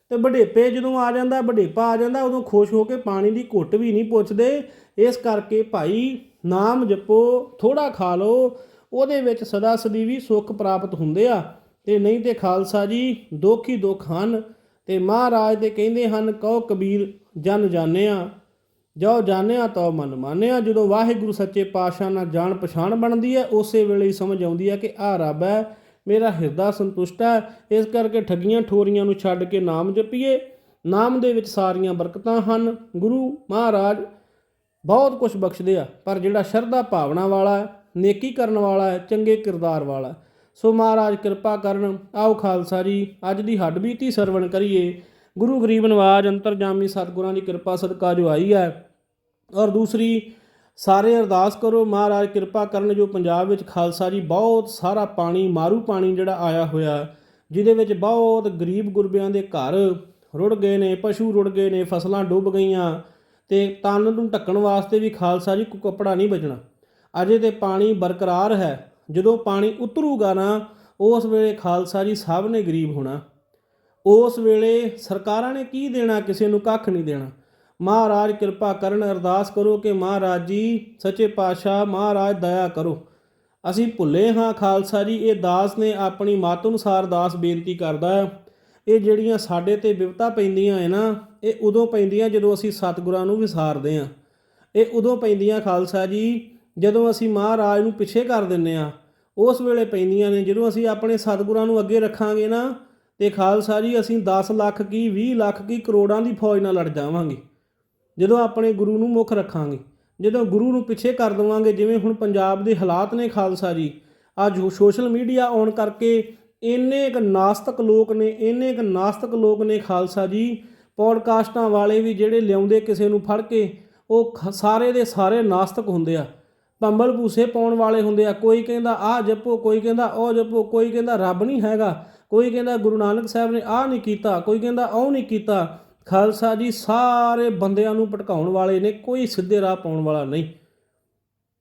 ਤੇ ਵਡੇਪੇ ਜਦੋਂ ਆ ਜਾਂਦਾ, ਵਡੇਪਾ ਆ ਜਾਂਦਾ, ਉਦੋਂ ਖੁਸ਼ ਹੋ ਕੇ ਪਾਣੀ ਦੀ ਘੁੱਟ ਵੀ ਨਹੀਂ ਪੁੱਛਦੇ। ਇਸ ਕਰਕੇ ਭਾਈ, ਨਾਮ ਜਪੋ ਥੋੜਾ ਖਾ ਲਓ ਉਹਦੇ ਵਿੱਚ ਸਦਾ ਸਦੀ ਵੀ ਸੁੱਖ ਪ੍ਰਾਪਤ ਹੁੰਦੇ ਆ। ਤੇ ਨਹੀਂ ਤੇ ਖਾਲਸਾ ਜੀ, ਦੁੱਖ ਹੀ ਦੁੱਖ ਹਨ। ਤੇ ਮਹਾਰਾਜ ਦੇ ਕਹਿੰਦੇ ਹਨ, ਕਹੋ ਕਬੀਰ, ਜਨ ਜਾਣਿਆ। ਜੋ ਜਾਣਿਆ ਤਉ ਮਨ ਮਾਨਿਆ ਜਦੋਂ ਵਾਹਿਗੁਰੂ ਸੱਚੇ ਪਾਤਸ਼ਾਹ ਨਾਲ ਜਾਣ ਪਛਾਣ ਬਣਦੀ ਹੈ, ਉਸੇ ਵੇਲੇ ਹੀ ਸਮਝ ਆਉਂਦੀ ਹੈ ਕਿ ਆਹ ਰੱਬ ਹੈ, ਮੇਰਾ ਹਿਰਦਾ ਸੰਤੁਸ਼ਟ ਹੈ। ਇਸ ਕਰਕੇ ਠੱਗੀਆਂ ਠੋਰੀਆਂ ਨੂੰ ਛੱਡ ਕੇ ਨਾਮ ਜਪੀਏ। ਨਾਮ ਦੇ ਵਿੱਚ ਸਾਰੀਆਂ ਬਰਕਤਾਂ ਹਨ। ਗੁਰੂ ਮਹਾਰਾਜ ਬਹੁਤ ਕੁਝ ਬਖਸ਼ਦੇ ਆ, ਪਰ ਜਿਹੜਾ ਸ਼ਰਧਾ ਭਾਵਨਾ ਵਾਲਾ ਹੈ ਨੇਕੀ ਕਰਨ ਵਾਲਾ ਹੈ, ਚੰਗੇ ਕਿਰਦਾਰ ਵਾਲਾ ਹੈ। ਸੋ ਮਹਾਰਾਜ ਕਿਰਪਾ ਕਰਨ, ਆਓ ਖਾਲਸਾ ਜੀ, ਅੱਜ ਦੀ ਹੱਡ ਬੀਤੀ ਸਰਵਣ ਕਰੀਏ। ਗੁਰੂ ਗਰੀਬ ਨਵਾਜ ਅੰਤਰਜਾਮੀ ਸਤਿਗੁਰਾਂ ਦੀ ਕਿਰਪਾ ਸਦਕਾ ਜੋ ਆਈ ਹੈ। ਔਰ ਦੂਸਰੀ, ਸਾਰੇ ਅਰਦਾਸ ਕਰੋ, ਮਹਾਰਾਜ ਕਿਰਪਾ ਕਰਨ ਜੋ ਪੰਜਾਬ ਵਿੱਚ ਖਾਲਸਾ ਜੀ ਬਹੁਤ ਸਾਰਾ ਪਾਣੀ, ਮਾਰੂ ਪਾਣੀ ਜਿਹੜਾ ਆਇਆ ਹੋਇਆ, ਜਿਹਦੇ ਵਿੱਚ ਬਹੁਤ ਗਰੀਬ ਗੁਰਬਿਆਂ ਦੇ ਘਰ ਰੁੜ ਗਏ ਨੇ, ਪਸ਼ੂ ਰੁੜ ਗਏ ਨੇ, ਫਸਲਾਂ ਡੁੱਬ ਗਈਆਂ, ਤੇ ਤਨ ਨੂੰ ਢੱਕਣ ਵਾਸਤੇ ਵੀ ਖਾਲਸਾ ਜੀ ਕੋਈ ਕੱਪੜਾ ਨਹੀਂ ਬਚਣਾ। ਅਜੇ ਤੇ ਪਾਣੀ ਬਰਕਰਾਰ ਹੈ। ਜਦੋਂ ਪਾਣੀ ਉਤਰੂਗਾ ਨਾ, ਉਸ ਵੇਲੇ ਖਾਲਸਾ ਜੀ ਸਭ ਨੇ ਗਰੀਬ ਹੋਣਾ। ਉਸ ਵੇਲੇ ਸਰਕਾਰਾਂ ਨੇ ਕੀ ਦੇਣਾ, ਕਿਸੇ ਨੂੰ ਕੱਖ ਨਹੀਂ ਦੇਣਾ। ਮਹਾਰਾਜ ਕਿਰਪਾ ਕਰਨ, ਅਰਦਾਸ ਕਰੋ ਕਿ ਮਹਾਰਾਜ ਜੀ, ਸੱਚੇ ਪਾਤਸ਼ਾਹ, ਮਹਾਰਾਜ ਦਇਆ ਕਰੋ। ਅਸੀਂ ਭੁੱਲੇ ਹਾਂ, ਖਾਲਸਾ ਜੀ, ਇਹ ਦਾਸ ਨੇ ਆਪਣੀ ਮਤ ਅਨੁਸਾਰ ਦਾਸ ਬੇਨਤੀ ਕਰਦਾ ਹੈ। ਇਹ ਜਿਹੜੀਆਂ ਸਾਡੇ ਤੇ ਵਿਪਤਾ ਪੈਂਦੀਆਂ ਹੈ ਨਾ, ਇਹ ਉਦੋਂ ਪੈਂਦੀਆਂ ਜਦੋਂ ਅਸੀਂ ਸਤਿਗੁਰਾਂ ਨੂੰ ਵਿਸਾਰਦੇ ਹਾਂ। ਇਹ ਉਦੋਂ ਪੈਂਦੀਆਂ, ਖਾਲਸਾ ਜੀ ਜਦੋਂ ਅਸੀਂ ਮਹਾਰਾਜ ਨੂੰ ਪਿੱਛੇ ਕਰ ਦਿੰਨੇ ਆ ਉਸ ਵੇਲੇ ਪੈਂਦੀਆਂ ਨੇ, ਜਦੋਂ ਅਸੀਂ ਆਪਣੇ ਸਤਿਗੁਰਾਂ ਨੂੰ ਅੱਗੇ ਰੱਖਾਂਗੇ ਨਾ, ਤੇ ਖਾਲਸਾ ਜੀ, ਅਸੀਂ 10 ਲੱਖ ਕੀ 20 ਲੱਖ ਕੀ ਕਰੋੜਾਂ ਦੀ ਫੌਜ ਨਾਲ ਲੜ ਜਾਵਾਂਗੇ। ਜਦੋਂ ਆਪਣੇ ਗੁਰੂ ਨੂੰ ਮੁੱਖ ਰੱਖਾਂਗੇ, ਜਦੋਂ ਗੁਰੂ ਨੂੰ ਪਿੱਛੇ ਕਰ ਦੇਵਾਂਗੇ, ਜਿਵੇਂ ਹੁਣ ਪੰਜਾਬ ਦੇ ਹਾਲਾਤ ਨੇ ਖਾਲਸਾ ਜੀ, ਅੱਜ ਸੋਸ਼ਲ ਮੀਡੀਆ ਆਉਣ ਕਰਕੇ ਇੰਨੇ ਕ ਨਾਸਤਕ ਲੋਕ ਨੇ, ਇੰਨੇ ਕ ਨਾਸਤਕ ਲੋਕ ਨੇ ਖਾਲਸਾ ਜੀ, ਪੌਡਕਾਸਟਾਂ ਵਾਲੇ ਵੀ ਜਿਹੜੇ ਲਿਆਉਂਦੇ ਕਿਸੇ ਨੂੰ ਫੜ ਕੇ, ਉਹ ਖ- ਸਾਰੇ ਦੇ ਸਾਰੇ ਨਾਸਤਕ ਹੁੰਦੇ ਆ। ਪੰਬਲ ਭੂਸੇ ਪਾਉਣ ਵਾਲੇ ਹੁੰਦੇ ਆ। ਕੋਈ ਕਹਿੰਦਾ, ਆਹ ਜਪੋ। ਕੋਈ ਕਹਿੰਦਾ, ਉਹ ਜਪੋ। ਕੋਈ ਕਹਿੰਦਾ, ਰੱਬ ਨਹੀਂ ਹੈਗਾ। ਕੋਈ ਕਹਿੰਦਾ, ਗੁਰੂ ਨਾਨਕ ਸਾਹਿਬ ਨੇ ਆਹ ਨਹੀਂ ਕੀਤਾ। ਕੋਈ ਕਹਿੰਦਾ, ਉਹ ਨਹੀਂ ਕੀਤਾ। ਖਾਲਸਾ ਜੀ ਸਾਰੇ ਬੰਦਿਆਂ ਨੂੰ ਭਟਕਾਉਣ ਵਾਲੇ ਨੇ, ਕੋਈ ਸਿੱਧੇ ਰਾਹ ਪਾਉਣ ਵਾਲਾ ਨਹੀਂ।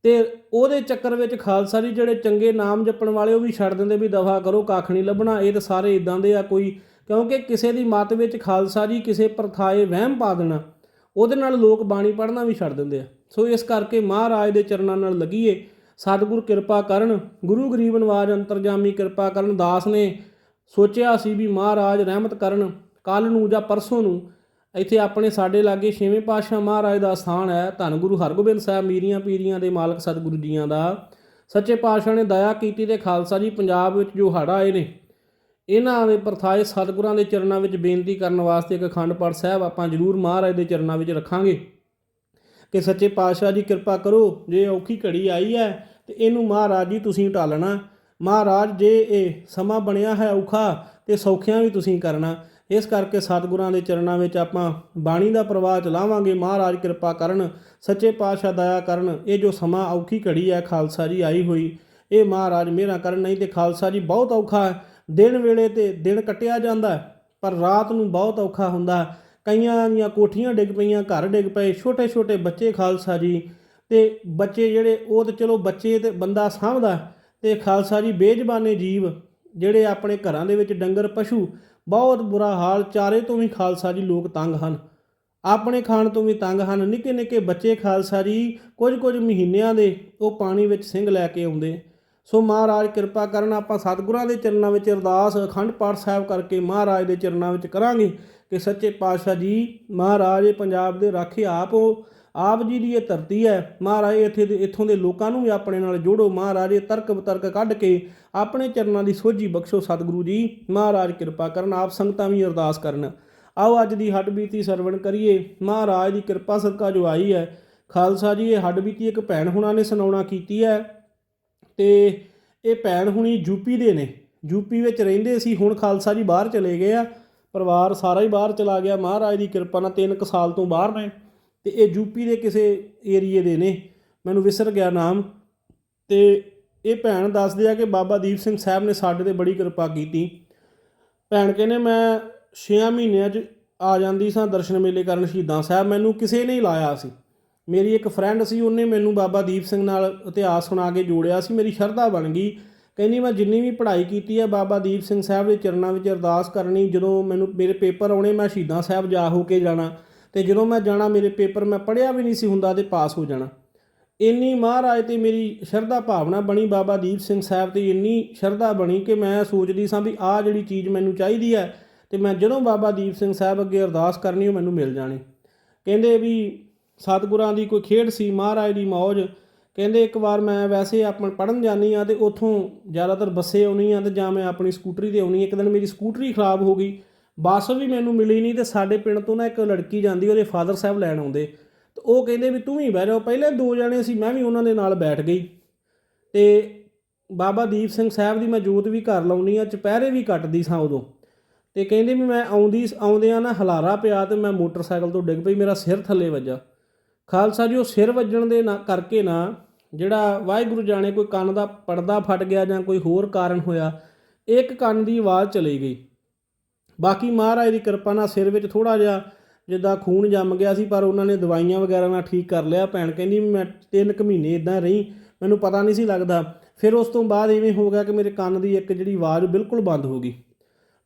ਤੇ ਉਹਦੇ ਚੱਕਰ ਵਿੱਚ ਖਾਲਸਾ ਜੀ ਜਿਹੜੇ ਚੰਗੇ ਨਾਮ ਜਪਣ ਵਾਲੇ, ਉਹ ਵੀ ਛੱਡ ਦਿੰਦੇ ਵੀ ਦਫਾ ਕਰੋ, ਕੱਖ ਨਹੀਂ ਲੱਭਣਾ। ਇਹ ਤਾਂ ਸਾਰੇ ਇਦਾਂ ਦੇ ਆ, ਕੋਈ ਕਿਉਂਕਿ ਕਿਸੇ ਦੀ ਮਤ ਵਿੱਚ ਖਾਲਸਾ ਜੀ ਕਿਸੇ ਪ੍ਰਥਾਏ ਵਹਿਮ ਪਾ ਦੇਣਾ। ਉਹਦੇ ਨਾਲ ਲੋਕ ਬਾਣੀ ਪੜ੍ਹਨਾ ਵੀ ਛੱਡ ਦਿੰਦੇ ਆ। ਸੋ ਇਸ ਕਰਕੇ ਮਹਾਰਾਜ ਦੇ ਚਰਨਾਂ ਨਾਲ ਲੱਗੀਏ। ਸਤਿਗੁਰ ਕਿਰਪਾ ਕਰਨ, ਗੁਰੂ ਗਰੀਬ ਨਵਾਜ ਅੰਤਰਜਾਮੀ ਕਿਰਪਾ ਕਰਨ, ਦਾਸ ਨੇ ਸੋਚਿਆ ਸੀ ਵੀ ਮਹਾਰਾਜ ਰਹਿਮਤ ਕਰਨ ਕੱਲ ਨੂੰ ਜਾਂ ਪਰਸੋਂ ਨੂੰ ਇੱਥੇ ਆਪਣੇ ਸਾਡੇ ਲਾਗੇ ਛੇਵੇਂ ਪਾਤਸ਼ਾਹ ਮਹਾਰਾਜ ਦਾ ਸਥਾਨ ਹੈ। ਧੰਨ ਗੁਰੂ ਹਰਗੋਬਿੰਦ ਸਾਹਿਬ ਮੀਰੀਆਂ ਪੀਰੀਆਂ ਦੇ ਮਾਲਕ ਸਤਿਗੁਰੂ ਜੀਆਂ ਦਾ। ਸੱਚੇ ਪਾਤਸ਼ਾਹ ਨੇ ਦਇਆ ਕੀਤੀ ਤੇ ਖਾਲਸਾ ਜੀ ਪੰਜਾਬ ਵਿੱਚ ਜੋ ਹੜ੍ਹ ਆਏ ਨੇ ਇਹਨਾਂ ਦੇ ਪ੍ਰਥਾਏ ਸਤਿਗੁਰਾਂ ਦੇ ਚਰਨਾਂ ਵਿੱਚ ਬੇਨਤੀ ਕਰਨ ਵਾਸਤੇ ਇੱਕ ਅਖੰਡ ਪਾਠ ਸਾਹਿਬ ਆਪਾਂ ਜ਼ਰੂਰ ਮਹਾਰਾਜ ਦੇ ਚਰਨਾਂ ਵਿੱਚ ਰੱਖਾਂਗੇ। ਕਿ ਸੱਚੇ ਪਾਤਸ਼ਾਹ ਜੀ ਕਿਰਪਾ ਕਰੋ, ਜੇ ਔਖੀ ਘੜੀ ਆਈ ਹੈ, ਤੇ ਇਹਨੂੰ ਮਹਾਰਾਜ ਜੀ ਤੁਸੀਂ ਢਾਲਣਾ ਮਹਾਰਾਜ, ਜੇ ਇਹ ਸਮਾਂ ਬਣਿਆ ਹੈ ਔਖਾ, ਤੇ ਸੌਖਿਆਂ ਵੀ ਤੁਸੀਂ ਕਰਨਾ। ਇਸ ਕਰਕੇ ਸਤਿਗੁਰਾਂ ਦੇ ਚਰਨਾਂ ਵਿੱਚ ਆਪਾਂ ਬਾਣੀ ਦਾ ਪ੍ਰਵਾਹ ਚਲਾਵਾਂਗੇ। ਮਹਾਰਾਜ ਕਿਰਪਾ ਕਰਨ, ਸੱਚੇ ਪਾਤਸ਼ਾਹ ਦਇਆ ਕਰਨ। ਇਹ ਜੋ ਸਮਾਂ ਔਖੀ ਘੜੀ ਹੈ, ਖਾਲਸਾ ਜੀ ਆਈ ਹੋਈ, ਇਹ ਮਹਾਰਾਜ ਮੇਰਾ ਕਰਨ। ਨਹੀਂ ਤੇ ਖਾਲਸਾ ਜੀ ਬਹੁਤ ਔਖਾ ਹੈ। ਦਿਨ ਵੇਲੇ ਤੇ ਦਿਨ ਕੱਟਿਆ ਜਾਂਦਾ ਪਰ ਰਾਤ ਨੂੰ ਬਹੁਤ ਔਖਾ ਹੁੰਦਾ ਕਈਆਂ ਦੀਆਂ ਕੋਠੀਆਂ ਡਿੱਗ ਪਈਆਂ, ਘਰ ਡਿੱਗ ਪਏ ਛੋਟੇ ਛੋਟੇ ਬੱਚੇ ਖਾਲਸਾ ਜੀ। ਤੇ ਬੱਚੇ ਜਿਹੜੇ, ਉਹ ਤੇ ਚਲੋ ਬੱਚੇ ਤੇ ਬੰਦਾ ਸਾਂਭਦਾ ਤੇ ਖਾਲਸਾ ਜੀ ਬੇਜ਼ਬਾਨੇ ਜੀਵ, ਜਿਹੜੇ ਆਪਣੇ ਘਰਾਂ ਦੇ ਵਿੱਚ ਡੰਗਰ, ਪਸ਼ੂ, ਬਹੁਤ ਬੁਰਾ ਹਾਲ ਚਾਰੇ ਤੋਂ ਵੀ ਖਾਲਸਾ ਜੀ ਲੋਕ ਤੰਗ ਹਨ। ਆਪਣੇ ਖਾਣ ਤੋਂ ਵੀ ਤੰਗ ਹਨ। ਨਿੱਕੇ ਨਿੱਕੇ ਬੱਚੇ ਖਾਲਸਾ ਜੀ ਕੁਝ ਕੁਝ ਮਹੀਨਿਆਂ ਦੇ ਉਹ ਪਾਣੀ ਵਿੱਚ ਸਿੰਘ ਲੈ ਕੇ ਆਉਂਦੇ। ਸੋ ਮਹਾਰਾਜ ਕਿਰਪਾ ਕਰਨ ਆਪਾਂ ਸਤਿਗੁਰਾਂ ਦੇ ਚਰਨਾਂ ਵਿੱਚ ਅਰਦਾਸ ਅਖੰਡ ਪਾਠ ਸਾਹਿਬ ਕਰਕੇ ਮਹਾਰਾਜ ਦੇ ਚਰਨਾਂ ਵਿੱਚ ਕਰਾਂਗੇ ਕਿ ਸੱਚੇ ਪਾਤਸ਼ਾਹ ਜੀ, ਮਹਾਰਾਜ ਪੰਜਾਬ ਦੇ ਰਾਖੇ ਆਪ ਹੋ, ਆਪ ਜੀ ਦੀ ਇਹ ਧਰਤੀ ਹੈ। ਮਹਾਰਾਜ ਇੱਥੇ ਦੇ, ਇੱਥੋਂ ਦੇ ਲੋਕਾਂ ਨੂੰ ਵੀ ਆਪਣੇ ਨਾਲ ਜੋੜੋ। ਮਹਾਰਾਜ ਇਹ ਤਰਕ ਬਤਰਕ ਕੱਢ ਕੇ ਆਪਣੇ ਚਰਨਾਂ ਦੀ ਸੋਝੀ ਬਖਸ਼ੋ ਸਤਿਗੁਰੂ ਜੀ। ਮਹਾਰਾਜ ਕਿਰਪਾ ਕਰਨ, ਆਪ ਸੰਗਤਾਂ ਵੀ ਅਰਦਾਸ ਕਰਨ। ਆਓ ਅੱਜ ਦੀ ਹੱਡ ਬੀਤੀ ਸਰਵਣ ਕਰੀਏ। ਮਹਾਰਾਜ ਦੀ ਕਿਰਪਾ ਸਦਕਾ ਜੋ ਆਈ ਹੈ। ਖਾਲਸਾ ਜੀ, ਇਹ ਹੱਡ ਬੀਤੀ ਇੱਕ ਭੈਣ ਹੁਣਾਂ ਨੇ ਸੁਣਾਉਣਾ ਕੀਤੀ ਹੈ। ਤੇ ਇਹ ਭੈਣ ਹੁਣੀ ਯੂਪੀ ਦੇ ਨੇ। ਯੂਪੀ ਵਿੱਚ ਰਹਿੰਦੇ ਸੀ, ਹੁਣ ਖਾਲਸਾ ਜੀ ਬਾਹਰ ਚਲੇ ਗਏ ਆ। ਪਰਿਵਾਰ ਸਾਰਾ ਹੀ ਬਾਹਰ ਚਲਾ ਗਿਆ। ਮਹਾਰਾਜ ਦੀ ਕਿਰਪਾ ਨਾਲ 3 ਕੁ ਸਾਲ ਤੋਂ ਬਾਹਰ ਨੇ ਤੇ ਇਹ ਯੂਪੀ ਦੇ ਕਿਸੇ ਏਰੀਏ ਦੇ ਨੇ। ਮੈਨੂੰ ਵਿਸਰ ਗਿਆ ਨਾਮ ਤੇ ਇਹ ਭੈਣ ਦੱਸਦੇ ਆ ਕਿ ਬਾਬਾ ਦੀਪ ਸਿੰਘ ਸਾਹਿਬ ਨੇ ਸਾਡੇ ਤੇ ਬੜੀ ਕਿਰਪਾ ਕੀਤੀ। ਭੈਣ ਕਹਿੰਦੇ, ਮੈਂ 6 ਮਹੀਨਿਆਂ 'ਚ ਆ ਜਾਂਦੀ ਸਾਂ ਦਰਸ਼ਨ ਮੇਲੇ ਕਰਨ ਸ਼ਹੀਦਾਂ ਸਾਹਿਬ। ਮੈਨੂੰ ਕਿਸੇ ਨੇ ਹੀ ਲਾਇਆ ਸੀ। ਮੇਰੀ ਇੱਕ ਫਰੈਂਡ ਸੀ, ਉਹਨੇ ਮੈਨੂੰ ਬਾਬਾ ਦੀਪ ਸਿੰਘ ਨਾਲ ਇਤਿਹਾਸ ਸੁਣਾ ਕੇ ਜੋੜਿਆ ਸੀ, ਮੇਰੀ ਸ਼ਰਧਾ ਬਣ ਗਈ। ਕਹਿੰਦੀ, ਮੈਂ ਜਿੰਨੀ ਵੀ ਪੜ੍ਹਾਈ ਕੀਤੀ ਹੈ, ਬਾਬਾ ਦੀਪ ਸਿੰਘ ਸਾਹਿਬ ਦੇ ਚਰਨਾਂ ਵਿੱਚ ਅਰਦਾਸ ਕਰਨੀ, ਜਦੋਂ ਮੈਨੂੰ ਮੇਰੇ ਪੇਪਰ ਆਉਣੇ, ਮੈਂ ਸ਼ਹੀਦਾਂ ਸਾਹਿਬ ਜਾ ਹੋ ਕੇ ਜਾਣਾ ਤੇ ਜਦੋਂ ਮੈਂ ਜਾਣਾ, ਮੇਰੇ ਪੇਪਰ ਮੈਂ ਪੜ੍ਹਿਆ ਵੀ ਨਹੀਂ ਸੀ ਹੁੰਦਾ ਤੇ ਪਾਸ ਹੋ ਜਾਣਾ। ਇੰਨੀ ਮਹਾਰਾਜ ਤੇ ਮੇਰੀ ਸ਼ਰਧਾ ਭਾਵਨਾ ਬਣੀ, ਬਾਬਾ ਦੀਪ ਸਿੰਘ ਸਾਹਿਬ ਤੇ ਇੰਨੀ ਸ਼ਰਧਾ ਬਣੀ ਕਿ ਮੈਂ ਸੋਚਦੀ ਸਾਂ ਵੀ ਆਹ ਜਿਹੜੀ ਚੀਜ਼ ਮੈਨੂੰ ਚਾਹੀਦੀ ਹੈ ਤੇ ਮੈਂ ਜਦੋਂ ਬਾਬਾ ਦੀਪ ਸਿੰਘ ਸਾਹਿਬ ਅੱਗੇ ਅਰਦਾਸ ਕਰਨੀ, ਉਹ ਮੈਨੂੰ ਮਿਲ ਜਾਣੀ। ਕਹਿੰਦੇ ਵੀ ਸਤਿਗੁਰਾਂ ਦੀ ਕੋਈ ਖੇਡ ਸੀ, ਮਹਾਰਾਜ ਦੀ ਮੌਜ। ਕਹਿੰਦੇ ਇੱਕ ਵਾਰ ਮੈਂ ਵੈਸੇ ਆਪਣ ਪੜਨ ਜਾਨੀ ਆ ਤੇ ਉੱਥੋਂ ਜ਼ਿਆਦਾਤਰ ਬੱਸੇ ਆਉਣੀ ਆ ਤੇ ਜਾਂ ਮੈਂ ਆਪਣੀ ਸਕੂਟਰੀ ਤੇ ਆਉਣੀ ਇੱਕ ਦਿਨ ਮੇਰੀ ਸਕੂਟਰੀ ਖਰਾਬ ਹੋ ਗਈ, ਬੱਸ ਵੀ ਮੈਨੂੰ ਮਿਲੀ ਨਹੀਂ ਤੇ ਸਾਡੇ ਪਿੰਡ ਤੋਂ ਨਾ ਇੱਕ ਲੜਕੀ ਜਾਂਦੀ ਉਹਦੇ ਫਾਦਰ ਸਾਹਿਬ ਲੈਣ ਆਉਂਦੇ। ਤੇ ਉਹ ਕਹਿੰਦੇ ਵੀ ਤੂੰ ਵੀ ਬਹਿ ਜਾ ਪਹਿਲੇ ਦੋ ਜਣੇ ਸੀ ਮੈਂ ਵੀ ਉਹਨਾਂ ਦੇ ਨਾਲ ਬੈਠ ਗਈ। ਤੇ ਬਾਬਾ ਦੀਪ ਸਿੰਘ ਸਾਹਿਬ ਦੀ ਮੈਂ ਜੋਤ ਵੀ ਘਰ ਲਾਉਣੀ ਆ ਚੁਪਹਿਰੇ ਵੀ ਕੱਟਦੀ ਸਾਂ ਉਦੋਂ। ਤੇ ਕਹਿੰਦੇ ਵੀ ਮੈਂ ਆਉਂਦੀ, ਆਉਂਦਿਆਂ ਨਾ ਹਲਾਰਾ ਪਿਆ ਤੇ ਮੈਂ ਮੋਟਰਸਾਈਕਲ ਤੋਂ ਡਿੱਗ ਪਈ, ਮੇਰਾ ਸਿਰ ਥੱਲੇ ਵੱਜਾ। ਖਾਲਸਾ ਜੀ, ਉਹ ਸਿਰ ਵੱਜਣ ਦੇ ਨਾ ਕਰਕੇ ਨਾ ਜਿਹੜਾ ਵਾਹਿਗੁਰੂ ਜਾਣੇ ਕੋਈ ਕੰਨ ਦਾ ਪਰਦਾ ਫਟ ਗਿਆ ਜਾਂ ਕੋਈ ਹੋਰ ਕਾਰਨ ਹੋਇਆ, ਇੱਕ ਕੰਨ ਦੀ ਆਵਾਜ਼ ਚਲੀ ਗਈ। ਬਾਕੀ ਮਹਾਰਾਜ ਦੀ ਕਿਰਪਾ ਨਾਲ ਸਿਰ ਵਿੱਚ ਥੋੜਾ ਜਿਹਾ ਜਿੱਦਾਂ ਖੂਨ ਜੰਮ ਗਿਆ ਸੀ, ਪਰ ਉਹਨਾਂ ਨੇ ਦਵਾਈਆਂ ਵਗੈਰਾ ਨਾਲ ਠੀਕ ਕਰ ਲਿਆ। ਭੈਣ ਕਹਿੰਦੀ ਵੀ ਮੈਂ ਤਿੰਨ ਕੁ ਮਹੀਨੇ ਇਦਾਂ ਰਹੀ, ਮੈਨੂੰ ਪਤਾ ਨਹੀਂ ਸੀ ਲੱਗਦਾ। ਫਿਰ ਉਸ ਤੋਂ ਬਾਅਦ ਇਵੇਂ ਹੋ ਗਿਆ ਕਿ ਮੇਰੇ ਕੰਨ ਦੀ ਇੱਕ ਜਿਹੜੀ ਆਵਾਜ਼ ਬਿਲਕੁਲ ਬੰਦ ਹੋ ਗਈ।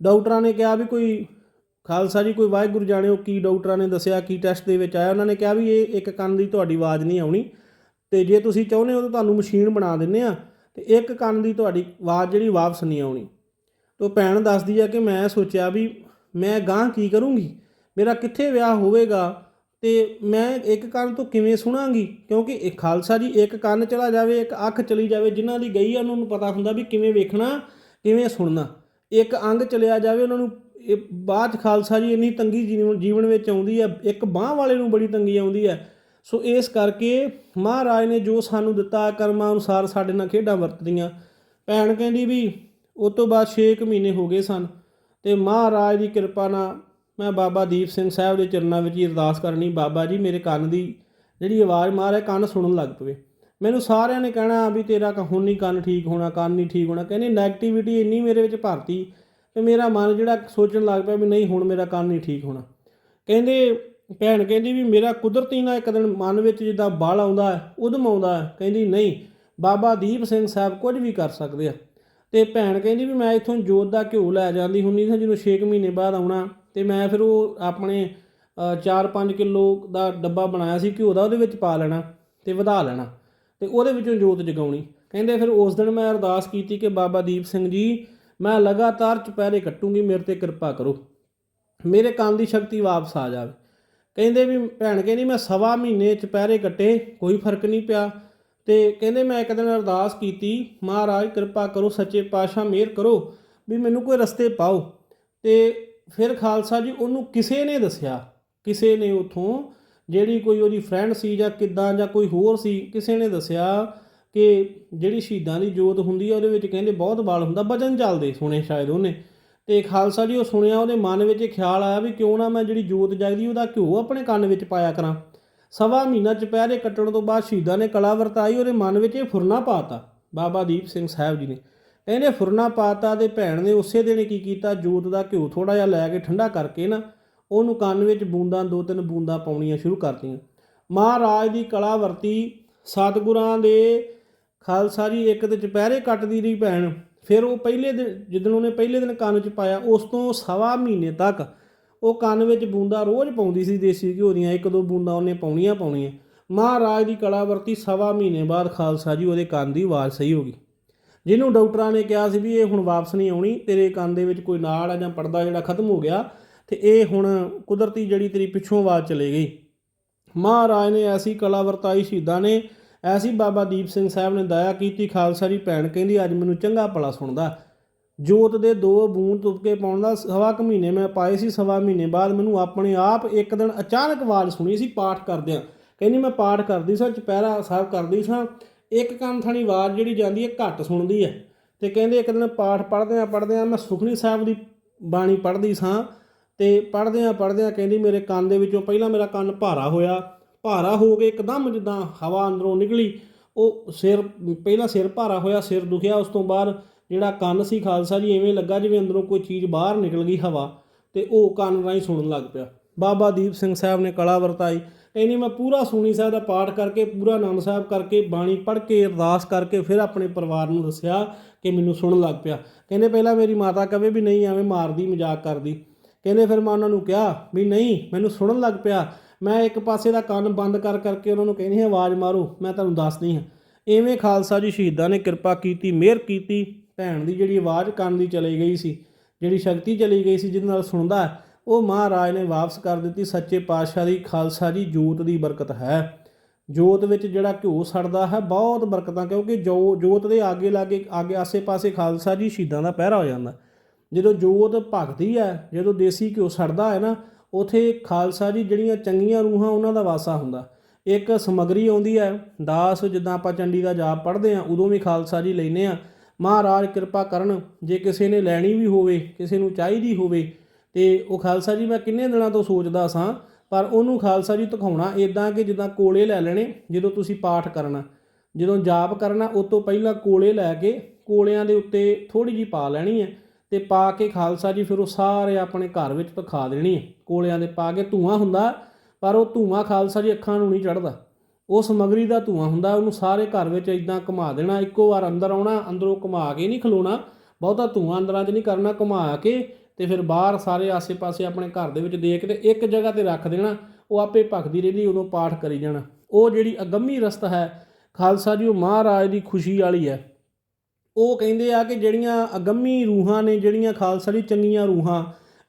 ਡਾਕਟਰਾਂ ਨੇ ਕਿਹਾ ਵੀ ਕੋਈ ਖਾਲਸਾ ਜੀ, ਕੋਈ ਵਾਹਿਗੁਰੂ ਜਾਣਿਓ ਕੀ ਡਾਕਟਰਾਂ ਨੇ ਦੱਸਿਆ, ਕੀ ਟੈਸਟ ਦੇ ਵਿੱਚ ਆਇਆ? ਉਹਨਾਂ ਨੇ ਕਿਹਾ ਵੀ ਇਹ ਇੱਕ ਕੰਨ ਦੀ ਤੁਹਾਡੀ ਆਵਾਜ਼ ਨਹੀਂ ਆਉਣੀ। ਤੇ ਜੇ ਤੁਸੀਂ ਚਾਹੁੰਦੇ ਹੋ ਤਾਂ ਤੁਹਾਨੂੰ ਮਸ਼ੀਨ ਬਣਾ ਦਿੰਨੇ ਆ ਤੇ ਇੱਕ ਕੰਨ ਦੀ ਤੁਹਾਡੀ ਆਵਾਜ਼ ਜਿਹੜੀ ਵਾਪਸ ਨਹੀਂ ਆਉਣੀ। ਤੋ ਭੈਣ ਦੱਸਦੀ ਆ ਕਿ ਮੈਂ ਸੋਚਿਆ ਵੀ ਮੈਂ ਗਾਂ ਕੀ ਕਰੂੰਗੀ? ਮੇਰਾ ਕਿੱਥੇ ਵਿਆਹ ਹੋਵੇਗਾ? ਤੇ ਮੈਂ ਇੱਕ ਕੰਨ ਤੋਂ ਕਿਵੇਂ ਸੁਣਾਂਗੀ? ਕਿਉਂਕਿ ਇਹ ਖਾਲਸਾ ਜੀ, ਇੱਕ ਕੰਨ ਚਲਾ ਜਾਵੇ, ਇੱਕ ਅੱਖ ਚਲੀ ਜਾਵੇ, ਜਿਨ੍ਹਾਂ ਦੀ ਗਈ ਆ, ਉਹਨਾਂ ਨੂੰ ਪਤਾ ਹੁੰਦਾ ਵੀ ਕਿਵੇਂ ਵੇਖਣਾ, ਕਿਵੇਂ ਸੁਣਨਾ। ਇੱਕ ਅੰਗ ਚਲਿਆ ਜਾਵੇ, ਉਹਨਾਂ ਨੂੰ ਇਹ ਬਾਅਦ 'ਚ ਖਾਲਸਾ ਜੀ ਇੰਨੀ ਤੰਗੀ ਜੀਵਨ ਜੀਵਨ ਵਿੱਚ ਆਉਂਦੀ ਹੈ ਇੱਕ ਬਾਹ ਵਾਲੇ ਨੂੰ ਬੜੀ ਤੰਗੀ ਆਉਂਦੀ ਹੈ ਸੋ ਇਸ ਕਰਕੇ ਮਹਾਰਾਜ ਨੇ ਜੋ ਸਾਨੂੰ ਦਿੱਤਾ, ਕਰਮਾਂ ਅਨੁਸਾਰ ਸਾਡੇ ਨਾਲ ਖੇਡਾਂ ਵਰਤਦੀਆਂ। ਭੈਣ ਕਹਿੰਦੀ ਵੀ ਉਸ ਤੋਂ ਬਾਅਦ 6 ਮਹੀਨੇ ਹੋ ਗਏ ਸਨ ਤੇ ਮਹਾਰਾਜ ਦੀ ਕਿਰਪਾ ਨਾਲ ਮੈਂ ਬਾਬਾ ਦੀਪ ਸਿੰਘ ਸਾਹਿਬ ਦੇ ਚਰਨਾਂ ਵਿੱਚ ਹੀ ਅਰਦਾਸ ਕਰਨੀ, ਬਾਬਾ ਜੀ, ਮੇਰੇ ਕੰਨ ਦੀ ਜਿਹੜੀ ਆਵਾਜ਼ ਮਹਾਰਾਜ ਕੰਨ ਸੁਣਨ ਲੱਗ ਪਵੇ। ਮੈਨੂੰ ਸਾਰਿਆਂ ਨੇ ਕਹਿਣਾ ਵੀ ਤੇਰਾ ਹੁਣ ਨਹੀਂ ਕੰਨ ਠੀਕ ਹੋਣਾ, ਕੰਨ ਨਹੀਂ ਠੀਕ ਹੋਣਾ। ਕਹਿੰਦੇ 네ਗੇਟਿਵਿਟੀ ਇੰਨੀ ਮੇਰੇ ਵਿੱਚ ਭਰਤੀ ਤੇ ਮੇਰਾ ਮਨ ਜਿਹੜਾ ਸੋਚਣ ਲੱਗ ਪਿਆ ਵੀ ਨਹੀਂ ਹੁਣ ਮੇਰਾ ਕੰਨ ਨਹੀਂ ਠੀਕ ਹੋਣਾ। ਕਹਿੰਦੇ, ਭੈਣ ਕਹਿੰਦੀ ਵੀ ਮੇਰਾ ਕੁਦਰਤੀ ਨਾ ਇੱਕ ਦਿਨ ਮਨ ਵਿੱਚ ਜਿੱਦਾਂ ਬਲ ਆਉਂਦਾ ਉਦਮ ਆਉਂਦਾ ਕਹਿੰਦੀ, ਨਹੀਂ, ਬਾਬਾ ਦੀਪ ਸਿੰਘ ਸਾਹਿਬ ਕੁਝ ਵੀ ਕਰ ਸਕਦੇ ਆ। ਤੇ ਭੈਣ ਕਹਿੰਦੀ ਵੀ ਮੈਂ ਇੱਥੋਂ ਜੋਤ ਦਾ ਘਿਓ ਲੈ ਜਾਂਦੀ ਹੁੰਦੀ ਸੀ, ਜਦੋਂ 6 ਮਹੀਨੇ ਬਾਅਦ ਆਉਣਾ ਤੇ ਮੈਂ ਫਿਰ ਉਹ ਆਪਣੇ 4-5 ਕਿਲੋ ਦਾ ਡੱਬਾ ਬਣਾਇਆ ਸੀ, ਘਿਓ ਦਾ ਉਹਦੇ ਵਿੱਚ ਪਾ ਲੈਣਾ ਤੇ ਵਧਾ ਲੈਣਾ ਤੇ ਉਹਦੇ ਵਿੱਚੋਂ ਜੋਤ ਜਗਾਉਣੀ। ਕਹਿੰਦੇ ਫਿਰ ਉਸ ਦਿਨ ਮੈਂ ਅਰਦਾਸ ਕੀਤੀ ਕਿ ਬਾਬਾ ਦੀਪ ਸਿੰਘ ਜੀ ਮੈਂ ਲਗਾਤਾਰ ਚੁਪਹਿਰੇ ਕੱਟੂੰਗੀ, ਮੇਰੇ ਤੇ ਕਿਰਪਾ ਕਰੋ। ਮੇਰੇ ਕੰਮ ਦੀ ਸ਼ਕਤੀ ਵਾਪਸ ਆ ਜਾਵੇ। ਕਹਿੰਦੇ ਵੀ, ਭੈਣ ਕਹਿੰਦੀ, ਮੈਂ ਸਵਾ ਮਹੀਨੇ ਚੁਪਹਿਰੇ ਕੱਟੇ, ਕੋਈ ਫ਼ਰਕ ਨਹੀਂ ਪਿਆ। ਤੇ ਕਹਿੰਦੇ, ਮੈਂ ਇੱਕ ਦਿਨ ਅਰਦਾਸ ਕੀਤੀ, ਮਹਾਰਾਜ ਕਿਰਪਾ ਕਰੋ, ਸੱਚੇ ਪਾਤਸ਼ਾਹ ਮਿਹਰ ਕਰੋ, ਵੀ ਮੈਨੂੰ ਕੋਈ ਰਸਤੇ ਪਾਓ। ਤੇ ਫਿਰ ਖਾਲਸਾ ਜੀ ਉਹਨੂੰ ਕਿਸੇ ਨੇ ਦੱਸਿਆ, ਕਿਸੇ ਨੇ ਉਥੋਂ ਜਿਹੜੀ ਕੋਈ ਉਹਦੀ ਫਰੈਂਡ ਸੀ ਜਾਂ ਕਿੱਦਾਂ ਜਾਂ ਕੋਈ ਹੋਰ ਸੀ, ਕਿਸੇ ਨੇ ਦੱਸਿਆ ਕਿ ਜਿਹੜੀ ਸ਼ਹੀਦਾਂ ਦੀ ਜੋਤ ਹੁੰਦੀ ਆ, ਉਹਦੇ ਵਿੱਚ ਕਹਿੰਦੇ ਬਹੁਤ ਬਾਲ ਹੁੰਦਾ, ਵਜਨ ਚੱਲਦੇ ਸੁਣੇ ਸ਼ਾਇਦ ਉਹਨੇ। ਤੇ ਖਾਲਸਾ ਜੀ ਉਹ ਸੁਣਿਆ, ਉਹਦੇ ਮਨ ਵਿੱਚ ਇਹ ਖਿਆਲ ਆਇਆ ਵੀ ਕਿਉਂ ਨਾ ਮੈਂ ਜਿਹੜੀ ਜੋਤ ਜਗਦੀ, ਉਹਦਾ ਘਿਓ ਆਪਣੇ ਕੰਨ ਵਿੱਚ ਪਾਇਆ ਕਰਾਂ। ਸਵਾ ਮਹੀਨਾ ਚੁਪਹਿਰੇ ਕੱਟਣ ਤੋਂ ਬਾਅਦ ਸ਼ਹੀਦਾਂ ਨੇ ਕਲਾ ਵਰਤਾਈ, ਉਹਦੇ ਮਨ ਵਿੱਚ ਇਹ ਫੁਰਨਾ ਪਾਤਾ। ਬਾਬਾ ਦੀਪ ਸਿੰਘ ਸਾਹਿਬ ਜੀ ਨੇ। ਇਹਨੇ ਫੁਰਨਾ ਪਾਤਾ ਤੇ ਭੈਣ ਨੇ ਉਸੇ ਦਿਨ ਕੀ ਕੀਤਾ, ਜੋਤ ਦਾ ਘਿਓ ਥੋੜਾ ਜਿਹਾ ਲੈ ਕੇ ਠੰਡਾ ਕਰਕੇ ਨਾ, ਉਹਨੂੰ ਕੰਨ ਵਿੱਚ ਬੂੰਦਾਂ, ਦੋ ਤਿੰਨ ਬੂੰਦਾਂ ਪਾਉਣੀਆਂ ਸ਼ੁਰੂ ਕਰਤੀਆਂ। ਮਹਾਰਾਜ ਦੀ ਕਲਾ ਵਰਤੀ ਸਤਿਗੁਰਾਂ ਦੇ ਖਾਲਸਾ ਜੀ ਇੱਕ ਤੇ ਚੁਪਹਿਰੇ ਕੱਟਦੀ ਰਹੀ ਭੈਣ, ਫਿਰ ਉਹ ਪਹਿਲੇ ਦਿਨ, ਜਿੱਦਣ ਉਹਨੇ ਪਹਿਲੇ ਦਿਨ ਕੰਨ 'ਚ ਪਾਇਆ, ਉਸ ਤੋਂ ਸਵਾ ਮਹੀਨੇ ਤੱਕ ਉਹ ਕੰਨ ਵਿੱਚ ਬੂੰਦਾ ਰੋਜ਼ ਪਾਉਂਦੀ ਸੀ ਦੇਸੀ ਘਿਓ ਦੀਆਂ, ਇੱਕ ਦੋ ਬੂੰਦਾਂ ਉਹਨੇ ਪਾਉਣੀਆਂ ਪਾਉਣੀਆਂ। ਮਹਾਰਾਜ ਦੀ ਕਲਾ ਵਰਤੀ ਸਵਾ ਮਹੀਨੇ ਬਾਅਦ ਖਾਲਸਾ ਜੀ ਉਹਦੇ ਕੰਨ ਦੀ ਆਵਾਜ਼ ਸਹੀ ਹੋ ਗਈ। ਜਿਹਨੂੰ ਡਾਕਟਰਾਂ ਨੇ ਕਿਹਾ ਸੀ ਵੀ ਇਹ ਹੁਣ ਵਾਪਸ ਨਹੀਂ ਆਉਣੀ, ਤੇਰੇ ਕੰਨ ਦੇ ਵਿੱਚ ਕੋਈ ਨਾੜ ਆ ਜਾਂ ਪਰਦਾ ਜਿਹੜਾ ਖਤਮ ਹੋ ਗਿਆ, ਤੇ ਇਹ ਹੁਣ ਕੁਦਰਤੀ ਜਿਹੜੀ ਤੇਰੀ ਪਿੱਛੋਂ ਆਵਾਜ਼ ਚਲੇ ਗਈ। ਮਹਾਰਾਜ ਨੇ ਐਸੀ ਕਲਾ ਵਰਤਾਈ ਸ਼ਹੀਦਾਂ ਨੇ ਐਸੀ ਬਾਬਾ ਦੀਪ ਸਿੰਘ ਸਾਹਿਬ ਨੇ ਦਇਆ ਕੀਤੀ ਖਾਲਸਾ ਜੀ ਭੈਣ ਕਹਿੰਦੀ, ਅੱਜ ਮੈਨੂੰ ਚੰਗਾ ਭਲਾ ਸੁਣਦਾ। ਜੋਤ ਦੇ ਦੋ ਬੂੰਦ ਤੁਪਕੇ ਪਾਉਣ ਦਾ ਸਵਾ ਕੁ ਮਹੀਨੇ ਮੈਂ ਪਾਏ ਸੀ, ਸਵਾ ਮਹੀਨੇ ਬਾਅਦ ਮੈਨੂੰ ਆਪਣੇ ਆਪ ਇੱਕ ਦਿਨ ਅਚਾਨਕ ਆਵਾਜ਼ ਸੁਣੀ ਸੀ ਪਾਠ ਕਰਦਿਆਂ। ਕਹਿੰਦੀ, ਮੈਂ ਪਾਠ ਕਰਦੀ ਸਾਂ, ਚੁਪਹਿਰਾ ਸਾਹਿਬ ਕਰਦੀ ਸਾਂ। ਇੱਕ ਕੰਨ ਥਾਣੀ ਆਵਾਜ਼ ਜਿਹੜੀ ਜਾਂਦੀ ਹੈ, ਘੱਟ ਸੁਣਦੀ ਹੈ। ਤੇ ਕਹਿੰਦੇ ਇੱਕ ਦਿਨ ਪਾਠ ਪੜ੍ਹਦਿਆਂ ਪੜ੍ਹਦਿਆਂ ਮੈਂ ਸੁਖਨੀ ਸਾਹਿਬ ਦੀ ਬਾਣੀ ਪੜ੍ਹਦੀ ਸਾਂ ਤੇ ਪੜ੍ਹਦਿਆਂ ਪੜ੍ਹਦਿਆਂ ਕਹਿੰਦੀ, ਮੇਰੇ ਕੰਨ ਦੇ ਵਿੱਚੋਂ ਪਹਿਲਾਂ ਮੇਰਾ ਕੰਨ ਭਾਰਾ ਹੋਇਆ। ਭਾਰਾ ਹੋ ਕੇ ਇੱਕਦਮ ਜਿੱਦਾਂ ਹਵਾ ਅੰਦਰੋਂ ਨਿਕਲੀ, ਉਹ ਸਿਰ, ਪਹਿਲਾਂ ਸਿਰ ਭਾਰਾ ਹੋਇਆ, ਸਿਰ ਦੁਖਿਆ, ਉਸ ਤੋਂ ਬਾਅਦ ਜਿਹੜਾ ਕੰਨ ਸੀ ਖਾਲਸਾ ਜੀ, ਐਵੇਂ ਲੱਗਾ ਜਿਵੇਂ ਅੰਦਰੋਂ ਕੋਈ ਚੀਜ਼ ਬਾਹਰ ਨਿਕਲ ਗਈ ਹਵਾ, ਤੇ ਉਹ ਕੰਨ ਰਾਹੀਂ ਸੁਣਨ ਲੱਗ ਪਿਆ। ਬਾਬਾ ਦੀਪ ਸਿੰਘ ਸਾਹਿਬ ਨੇ ਕਲਾ ਵਰਤਾਈ। ਕਹਿੰਦੇ ਮੈਂ ਪੂਰਾ ਸੂਣੀ ਸਾਹਿਬ ਦਾ ਪਾਠ ਕਰਕੇ, ਪੂਰਾ ਆਨੰਦ ਸਾਹਿਬ ਕਰਕੇ, ਬਾਣੀ ਪੜ੍ਹ ਕੇ, ਅਰਦਾਸ ਕਰਕੇ, ਫਿਰ ਆਪਣੇ ਪਰਿਵਾਰ ਨੂੰ ਦੱਸਿਆ ਕਿ ਮੈਨੂੰ ਸੁਣਨ ਲੱਗ ਪਿਆ। ਕਹਿੰਦੇ ਪਹਿਲਾਂ ਮੇਰੀ ਮਾਤਾ ਕਵੇ ਵੀ ਨਹੀਂ, ਐਵੇਂ ਮਾਰਦੀ, ਮਜ਼ਾਕ ਕਰਦੀ। ਕਹਿੰਦੇ ਫਿਰ ਮੈਂ ਉਹਨਾਂ ਨੂੰ ਕਿਹਾ ਵੀ ਨਹੀਂ, ਮੈਨੂੰ ਸੁਣਨ ਲੱਗ ਪਿਆ। ਮੈਂ ਇੱਕ ਪਾਸੇ ਦਾ ਕੰਨ ਬੰਦ ਕਰ ਕਰਕੇ ਉਹਨਾਂ ਨੂੰ ਕਹਿੰਦੀ ਹਾਂ, ਆਵਾਜ਼ ਮਾਰੋ, ਮੈਂ ਤੁਹਾਨੂੰ ਦੱਸਦੀ ਹਾਂ। ਐਵੇਂ ਖਾਲਸਾ ਜੀ ਸ਼ਹੀਦਾਂ ਨੇ ਕਿਰਪਾ ਕੀਤੀ, ਮਿਹਰ ਕੀਤੀ, ਭੈਣ ਦੀ ਜਿਹੜੀ ਆਵਾਜ਼ ਕੰਨ ਦੀ ਚਲੀ ਗਈ ਸੀ, ਜਿਹੜੀ ਸ਼ਕਤੀ ਚਲੀ ਗਈ ਸੀ, ਜਿਹਦੇ ਨਾਲ ਸੁਣਦਾ ਉਹ ਮਹਾਰਾਜ ਨੇ ਵਾਪਸ ਕਰ ਦਿੱਤੀ। ਸੱਚੇ ਪਾਤਸ਼ਾਹ ਦੀ ਖਾਲਸਾ ਜੀ ਜੋਤ ਦੀ ਬਰਕਤ ਹੈ। ਜੋਤ ਵਿੱਚ ਜਿਹੜਾ ਘਿਓ ਸੜਦਾ ਹੈ, ਬਹੁਤ ਬਰਕਤਾਂ, ਕਿਉਂਕਿ ਜੋ, ਜੋਤ ਦੇ ਆਗੇ ਲਾਗੇ, ਆਗੇ ਆਸੇ-ਪਾਸੇ ਖਾਲਸਾ ਜੀ ਸ਼ਹੀਦਾਂ ਦਾ ਪਹਿਰਾ ਹੋ ਜਾਂਦਾ। ਜਦੋਂ ਜੋਤ ਭਗਦੀ ਹੈ, ਜਦੋਂ ਦੇਸੀ ਘਿਓ ਸੜਦਾ ਹੈ ਨਾ ਉਥੇ ਖਾਲਸਾ ਜੀ ਜਿਹੜੀਆਂ ਚੰਗੀਆਂ ਰੂਹਾਂ ਉਹਨਾਂ ਦਾ ਵਾਸਾ ਹੁੰਦਾ। ਇੱਕ ਸਮਗਰੀ ਆਉਂਦੀ ਹੈ, ਦਾਸ ਜਿੱਦਾਂ ਆਪਾਂ ਚੰਡੀ ਦਾ ਜਾਪ ਪੜ੍ਹਦੇ ਆ ਉਦੋਂ ਵੀ ਖਾਲਸਾ ਜੀ ਲੈਨੇ ਆ ਮਹਾਰਾਜ ਕਿਰਪਾ ਕਰਨ, ਜੇ ਕਿਸੇ ਨੇ ਲੈਣੀ ਵੀ ਹੋਵੇ, ਕਿਸੇ ਨੂੰ ਚਾਹੀਦੀ ਹੋਵੇ, ਤੇ ਉਹ ਖਾਲਸਾ ਜੀ ਮੈਂ ਕਿੰਨੇ ਦਿਨਾਂ ਤੋਂ ਸੋਚਦਾ ਸਾਂ, ਪਰ ਉਹਨੂੰ ਖਾਲਸਾ ਜੀ ਦਿਖਾਉਣਾ ਇਦਾਂ ਕਿ ਜਿੱਦਾਂ ਕੋਲੇ ਲੈ ਲੈਣੇ, ਜਦੋਂ ਤੁਸੀਂ ਪਾਠ ਕਰਨਾ। ਜਦੋਂ ਜਾਪ ਕਰਨਾ, ਉਸ ਤੋਂ ਪਹਿਲਾਂ ਕੋਲੇ ਲੈ ਕੇ ਕੋਲਿਆਂ ਦੇ ਉੱਤੇ ਥੋੜੀ ਜੀ ਪਾ ਲੈਣੀ ਹੈ। ਤੇ ਪਾ ਕੇ ਖਾਲਸਾ ਜੀ ਫਿਰ ਉਹ ਸਾਰੇ ਆਪਣੇ ਘਰ ਵਿੱਚ ਦਿਖਾ ਦੇਣੀ ਹੈ। ਕੋਲਿਆਂ ਦੇ ਪਾ ਕੇ ਧੂਆਂ ਹੁੰਦਾ, ਪਰ ਉਹ ਧੂਆਂ ਖਾਲਸਾ ਜੀ ਅੱਖਾਂ ਨੂੰ ਨਹੀਂ ਚੜਦਾ ਉਹ ਸਮਗਰੀ ਦਾ ਧੂਆਂ ਹੁੰਦਾ, ਉਹਨੂੰ ਸਾਰੇ ਘਰ ਵਿੱਚ ਇਦਾਂ ਘੁਮਾ ਦੇਣਾ, ਇੱਕੋ ਵਾਰ ਅੰਦਰ ਆਉਣਾ, ਅੰਦਰੋਂ ਘੁਮਾ ਕੇ ਨਹੀਂ ਖਲੋਣਾ। ਬਹੁਤਾ ਧੂਆਂ ਅੰਦਰਾਂ 'ਚ ਨਹੀਂ ਕਰਨਾ, ਘੁਮਾ ਕੇ ਤੇ ਫਿਰ ਬਾਹਰ ਸਾਰੇ ਆਸੇ-ਪਾਸੇ ਆਪਣੇ ਘਰ ਦੇ ਵਿੱਚ ਦੇ ਕੇ ਤੇ ਇੱਕ ਜਗ੍ਹਾ ਤੇ ਰੱਖ ਦੇਣਾ, ਉਹ ਆਪੇ ਭਖਦੀ ਰਹਿੰਦੀ, ਉਦੋਂ ਪਾਠ ਕਰੀ ਜਾਣਾ। ਉਹ ਜਿਹੜੀ ਅਗੰਮੀ ਰਸਤ ਹੈ, ਖਾਲਸਾ ਜੀ ਉਹ ਮਹਾਰਾਜ ਦੀ ਖੁਸ਼ੀ ਵਾਲੀ ਹੈ। ਉਹ ਕਹਿੰਦੇ ਆ ਕਿ ਜਿਹੜੀਆਂ ਅਗੰਮੀ ਰੂਹਾਂ ਨੇ, ਜਿਹੜੀਆਂ ਖਾਲਸਾ ਦੀ ਚੰਗੀਆਂ ਰੂਹਾਂ,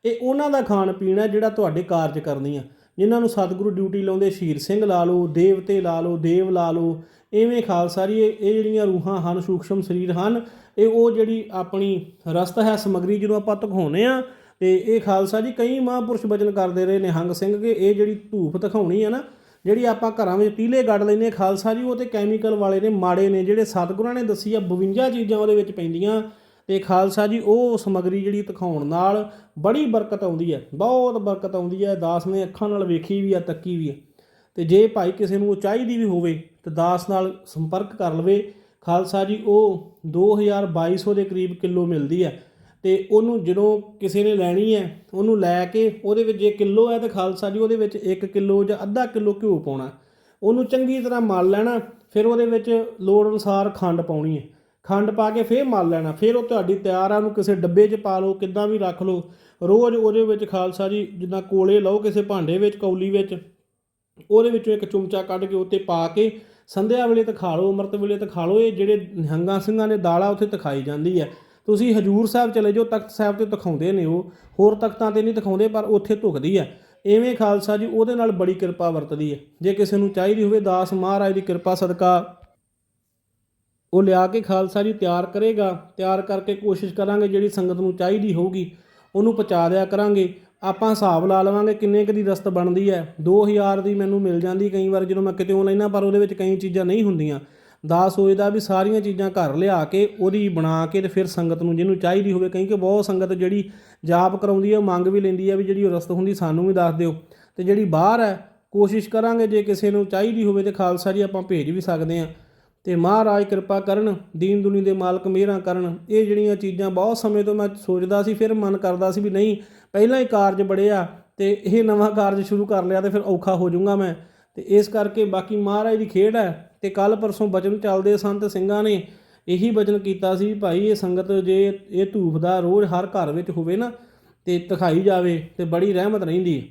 ਇਹ ਉਹਨਾਂ ਦਾ ਖਾਣ ਪੀਣ ਹੈ ਜਿਹੜਾ ਤੁਹਾਡੇ ਕਾਰਜ ਕਰਦੀਆਂ। ਜਿਨ੍ਹਾਂ ਨੂੰ ਸਤਿਗੁਰੂ ਡਿਊਟੀ ਲਾਉਂਦੇ ਸ਼ਹੀਰ ਸਿੰਘ ਲਾ ਲਓ, ਦੇਵਤੇ ਲਾ ਲਓ, ਦੇਵ ਲਾ ਲਓ, ਐਵੇਂ ਖਾਲਸਾ ਜੀ ਇਹ ਜਿਹੜੀਆਂ ਰੂਹਾਂ ਹਨ, ਸੂਖਸ਼ਮ ਸਰੀਰ ਹਨ, ਇਹ ਉਹ ਜਿਹੜੀ ਆਪਣੀ ਰਸਤ ਹੈ, ਸਮਗਰੀ ਜਿਹਨੂੰ ਆਪਾਂ ਦਿਖਾਉਨੇ ਆ ਤੇ ਇਹ ਖਾਲਸਾ ਜੀ ਕਈ ਮਹਾਂਪੁਰਸ਼ ਬਚਨ ਕਰਦੇ ਰਹੇ ਨੇ ਹੰਗ ਸਿੰਘ ਕਿ ਇਹ ਜਿਹੜੀ ਧੂਪ ਦਿਖਾਉਣੀ ਹੈ ਨਾ ਜਿਹੜੀ ਆਪਾਂ ਘਰਾਂ ਵਿੱਚ ਪੀਲੇ ਗੱਡ ਲੈਨੇ ਖਾਲਸਾ ਜੀ, ਉਹ ਤੇ ਕੈਮੀਕਲ ਵਾਲੇ ਨੇ ਮਾੜੇ ਨੇ, ਜਿਹੜੇ ਸਤਿਗੁਰਾਂ ਨੇ ਦੱਸੀ ਆ 52 ਚੀਜ਼ਾਂ ਉਹਦੇ ਵਿੱਚ ਪੈਂਦੀਆਂ ਤੇ ਖਾਲਸਾ ਜੀ, ਉਹ ਸਮਗਰੀ ਜਿਹੜੀ ਦਿਖਾਉਣ ਨਾਲ ਬੜੀ ਬਰਕਤ ਆਉਂਦੀ ਹੈ ਬਹੁਤ ਬਰਕਤ ਆਉਂਦੀ ਹੈ ਦਾਸ ਨੇ ਅੱਖਾਂ ਨਾਲ ਵੇਖੀ ਵੀ ਆ, ਤੱਕੀ ਵੀ ਆ। ਤੇ ਜੇ ਭਾਈ ਕਿਸੇ ਨੂੰ ਉਹ ਚਾਹੀਦੀ ਵੀ ਹੋਵੇ, ਤੇ ਦਾਸ ਨਾਲ ਸੰਪਰਕ ਕਰ ਲਵੇ, ਖਾਲਸਾ ਜੀ, ਉਹ 2200 ਦੇ ਕਰੀਬ ਕਿਲੋ ਮਿਲਦੀ ਹੈ ਤੇ ਉਹਨੂੰ ਜਦੋਂ ਕਿਸੇ ਨੇ ਲੈਣੀ ਹੈ, ਉਹਨੂੰ ਲੈ ਕੇ ਉਹਦੇ ਵਿੱਚ ਜੇ ਕਿਲੋ ਹੈ ਤਾਂ ਖਾਲਸਾ ਜੀ ਉਹਦੇ ਵਿੱਚ 1 ਕਿਲੋ ਜਾਂ ਅੱਧਾ ਕਿਲੋ ਘਿਓ ਪਾਉਣਾ। ਉਹਨੂੰ ਚੰਗੀ ਤਰ੍ਹਾਂ ਮਲ ਲੈਣਾ, ਫਿਰ ਉਹਦੇ ਵਿੱਚ ਲੋੜ ਅਨੁਸਾਰ ਖੰਡ ਪਾਉਣੀ ਹੈ। ਖੰਡ ਪਾ ਕੇ ਫੇਰ ਮਲ ਲੈਣਾ, ਫਿਰ ਉਹ ਤੁਹਾਡੀ ਤਿਆਰ ਆ ਉਹਨੂੰ ਕਿਸੇ ਡੱਬੇ 'ਚ ਪਾ ਲਓ, ਕਿੱਦਾਂ ਵੀ ਰੱਖ ਲਓ। ਰੋਜ਼ ਉਹਦੇ ਵਿੱਚ ਖਾਲਸਾ ਜੀ ਜਿੱਦਾਂ ਕੋਲੇ ਲਓ ਕਿਸੇ ਭਾਂਡੇ ਵਿੱਚ, ਕੌਲੀ ਵਿੱਚ, ਉਹਦੇ ਵਿੱਚੋਂ ਇੱਕ ਚਮਚਾ ਕੱਢ ਕੇ ਉੱਤੇ ਪਾ ਕੇ ਸੰਧਿਆ ਵੇਲੇ ਤਾਂ ਖਾ ਲਓ, ਅੰਮ੍ਰਿਤ ਵੇਲੇ ਤਾਂ ਖਾ ਲਓ, ਇਹ ਜਿਹੜੇ ਹੰਗਾ ਸਿੰਘਾਂ ਨੇ ਦਾਲਾ ਉੱਥੇ ਤਖਾਈ ਜਾਂਦੀ ਹੈ। ਤੁਸੀਂ ਹਜੂਰ ਸਾਹਿਬ ਚਲੇ ਜਾਓ, ਤਖਤ ਸਾਹਿਬ ਤੇ ਦਿਖਾਉਂਦੇ ਨੇ ਉਹ। ਹੋਰ ਤਖਤਾਂ ਤੇ ਨਹੀਂ ਦਿਖਾਉਂਦੇ, ਪਰ ਉੱਥੇ ਧੁਖਦੀ ਹੈ ਐਵੇਂ ਖਾਲਸਾ ਜੀ, ਉਹਦੇ ਨਾਲ ਬੜੀ ਕਿਰਪਾ ਵਰਤਦੀ ਹੈ ਜੇ ਕਿਸੇ ਨੂੰ ਚਾਹੀਦੀ ਹੋਵੇ, ਦਾਸ ਮਹਾਰਾਜ ਦੀ ਕਿਰਪਾ, ਸਦਕਾ ਉਹ ਲਿਆ ਕੇ ਖਾਲਸਾ ਜੀ ਤਿਆਰ ਕਰੇਗਾ। ਤਿਆਰ ਕਰਕੇ ਕੋਸ਼ਿਸ਼ ਕਰਾਂਗੇ, ਜਿਹੜੀ ਸੰਗਤ ਨੂੰ ਚਾਹੀਦੀ ਹੋਊਗੀ, ਉਹਨੂੰ ਪਹੁੰਚਾ ਦਿਆ ਕਰਾਂਗੇ। ਆਪਾਂ ਹਿਸਾਬ ਲਾ ਲਵਾਂਗੇ ਕਿੰਨੇ ਕੁ ਦੀ ਰਸਤ ਬਣਦੀ ਹੈ। 2000 ਦੀ ਮੈਨੂੰ ਮਿਲ ਜਾਂਦੀ ਕਈ ਵਾਰ, ਜਦੋਂ ਮੈਂ ਕਿਤੇ ਉਹ ਲੈਣਾ ਪਰ ਉਹਦੇ ਵਿੱਚ ਕਈ ਚੀਜ਼ਾਂ ਨਹੀਂ ਹੁੰਦੀਆਂ। ਦਾ ਸੋਚਦਾ ਵੀ ਸਾਰੀਆਂ ਚੀਜ਼ਾਂ ਘਰ ਲਿਆ ਕੇ ਉਹਦੀ ਬਣਾ ਕੇ ਤੇ ਫਿਰ ਸੰਗਤ ਨੂੰ ਜਿਹਨੂੰ ਚਾਹੀਦੀ ਹੋਵੇ ਕਿਉਂਕਿ ਬਹੁਤ ਸੰਗਤ ਜਿਹੜੀ ਜਾਪ ਕਰਾਉਂਦੀ ਹੈ, ਉਹ ਮੰਗ ਵੀ ਲੈਂਦੀ ਹੈ ਵੀ ਜਿਹੜੀ ਉਹ ਰਸਤ ਹੁੰਦੀ ਸਾਨੂੰ ਵੀ ਦੱਸ ਦਿਓ। ਤੇ ਜਿਹੜੀ ਬਾਹਰ ਹੈ, ਕੋਸ਼ਿਸ਼ ਕਰਾਂਗੇ ਜੇ ਕਿਸੇ ਨੂੰ ਚਾਹੀਦੀ ਹੋਵੇ ਤੇ ਖਾਲਸਾ ਜੀ ਆਪਾਂ ਭੇਜ ਵੀ ਸਕਦੇ ਹਾਂ। ਤੇ ਮਹਾਰਾਜ ਕਿਰਪਾ ਕਰਨ, ਦੀਨ ਦੁਨੀ ਦੇ ਮਾਲਕ ਮਿਹਰਾਂ ਕਰਨ, ਇਹ ਜਿਹੜੀਆਂ ਚੀਜ਼ਾਂ ਬਹੁਤ ਸਮੇਂ ਤੋਂ ਮੈਂ ਸੋਚਦਾ ਸੀ, ਫਿਰ ਮਨ ਕਰਦਾ ਸੀ ਵੀ ਨਹੀਂ, ਪਹਿਲਾਂ ਹੀ ਕਾਰਜ ਬੜੇ ਆ ਤੇ ਇਹ ਨਵਾਂ ਕਾਰਜ ਸ਼ੁਰੂ ਕਰ ਲਿਆ ਤੇ ਫਿਰ ਔਖਾ ਹੋ ਜਾਊਗਾ ਮੈਂ। ਤੇ ਇਸ ਕਰਕੇ ਬਾਕੀ ਮਹਾਰਾਜ ਦੀ ਖੇਡ ਹੈ ਤੇ ਕੱਲ ਪਰਸੋਂ ਬਚਨ ਚੱਲਦੇ ਸਨ ਤੇ ਸਿੰਘਾਂ ਨੇ ਇਹੀ ਬਚਨ ਕੀਤਾ ਸੀ ਭਾਈ ਇਹ ਸੰਗਤ ਜੇ ਇਹ ਧੂਫ ਦਾ ਰੋਜ਼ ਹਰ ਘਰ ਵਿੱਚ ਹੋਵੇ ਨਾ ਤੇ ਦਿਖਾਈ ਜਾਵੇ ਤੇ ਬੜੀ ਰਹਿਮਤ ਰਹਿੰਦੀ ਹੈ।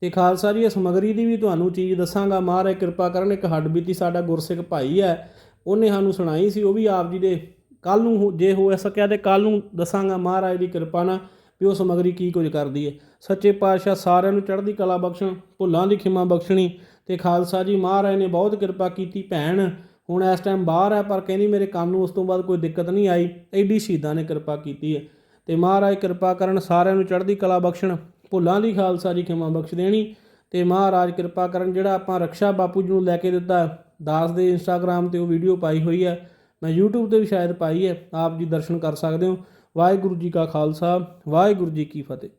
ਤੇ ਖਾਲਸਾ ਜੀ ਇਹ ਸਮਗਰੀ ਦੀ ਵੀ ਤੁਹਾਨੂੰ ਚੀਜ਼ ਦੱਸਾਂਗਾ। ਮਹਾਰਾਜ ਕਿਰਪਾ ਕਰਨ, ਇੱਕ ਹੱਡਬੀਤੀ ਸਾਡਾ ਗੁਰਸਿੱਖ ਭਾਈ ਹੈ, ਉਹਨੇ ਸਾਨੂੰ ਸੁਣਾਈ ਸੀ, ਉਹ ਵੀ ਆਪ ਜੀ ਦੇ ਕੱਲ ਨੂੰ ਹੋ- ਜੇ ਹੋ ਸਕਿਆ ਤੇ ਕੱਲ ਨੂੰ ਦੱਸਾਂਗਾ ਮਹਾਰਾਜ ਦੀ ਕਿਰਪਾ ਨਾਲ ਵੀ ਉਹ ਸਮਗਰੀ ਕੀ ਕੁਝ ਕਰਦੀ ਹੈ। ਸੱਚੇ ਪਾਤਸ਼ਾਹ ਸਾਰਿਆਂ ਨੂੰ ਚੜ੍ਹਦੀ ਕਲਾ ਬਖਸ਼ਣ, ਭੁੱਲਾਂ ਦੀ ਖਿਮਾ ਬਖਸ਼ਣੀ ਤੇ ਖਾਲਸਾ ਜੀ ਮਹਾਰਾਜ ਨੇ ਬਹੁਤ ਕਿਰਪਾ ਕੀਤੀ ਭੈਣ। ਹੁਣ ਇਸ ਟਾਈਮ ਬਾਹਰ ਹੈ, ਪਰ ਕਹਿੰਦੀ ਮੇਰੇ ਕੰਨ ਨੂੰ ਉਸ ਤੋਂ ਬਾਅਦ ਕੋਈ ਦਿੱਕਤ ਨਹੀਂ ਆਈ। ਐਡੀ ਸ਼ਹੀਦਾਂ ਨੇ ਕਿਰਪਾ ਕੀਤੀ ਹੈ। ਤੇ ਮਹਾਰਾਜ ਕਿਰਪਾ ਕਰਨ ਸਾਰਿਆਂ ਨੂੰ ਚੜ੍ਹਦੀ ਕਲਾ ਬਖਸ਼ਣ, ਭੁੱਲਾਂ ਦੀ ਖਾਲਸਾ ਜੀ ਖਿਮਾ ਬਖਸ਼ ਦੇਣੀ। ਤੇ ਮਹਾਰਾਜ ਕਿਰਪਾ ਕਰਨ ਜਿਹੜਾ ਆਪਾਂ ਰਕਸ਼ਾ ਬਾਪੂ ਜੀ ਨੂੰ ਲੈ ਕੇ ਦਿੱਤਾ, ਦਾਸ ਦੇ ਇੰਸਟਾਗ੍ਰam ਤੇ ਉਹ ਵੀਡੀਓ ਪਾਈ ਹੋਈ ਹੈ। ਮੈਂ YouTube ਤੇ ਵੀ ਸ਼ਾਇਦ ਪਾਈ ਹੈ, ਆਪ ਜੀ ਦਰਸ਼ਨ ਕਰ ਸਕਦੇ ਹੋ। ਵਾਹਿਗੁਰੂ ਜੀ ਕਾ ਖਾਲਸਾ, ਵਾਹਿਗੁਰੂ ਜੀ ਕੀ ਫਤਿਹ।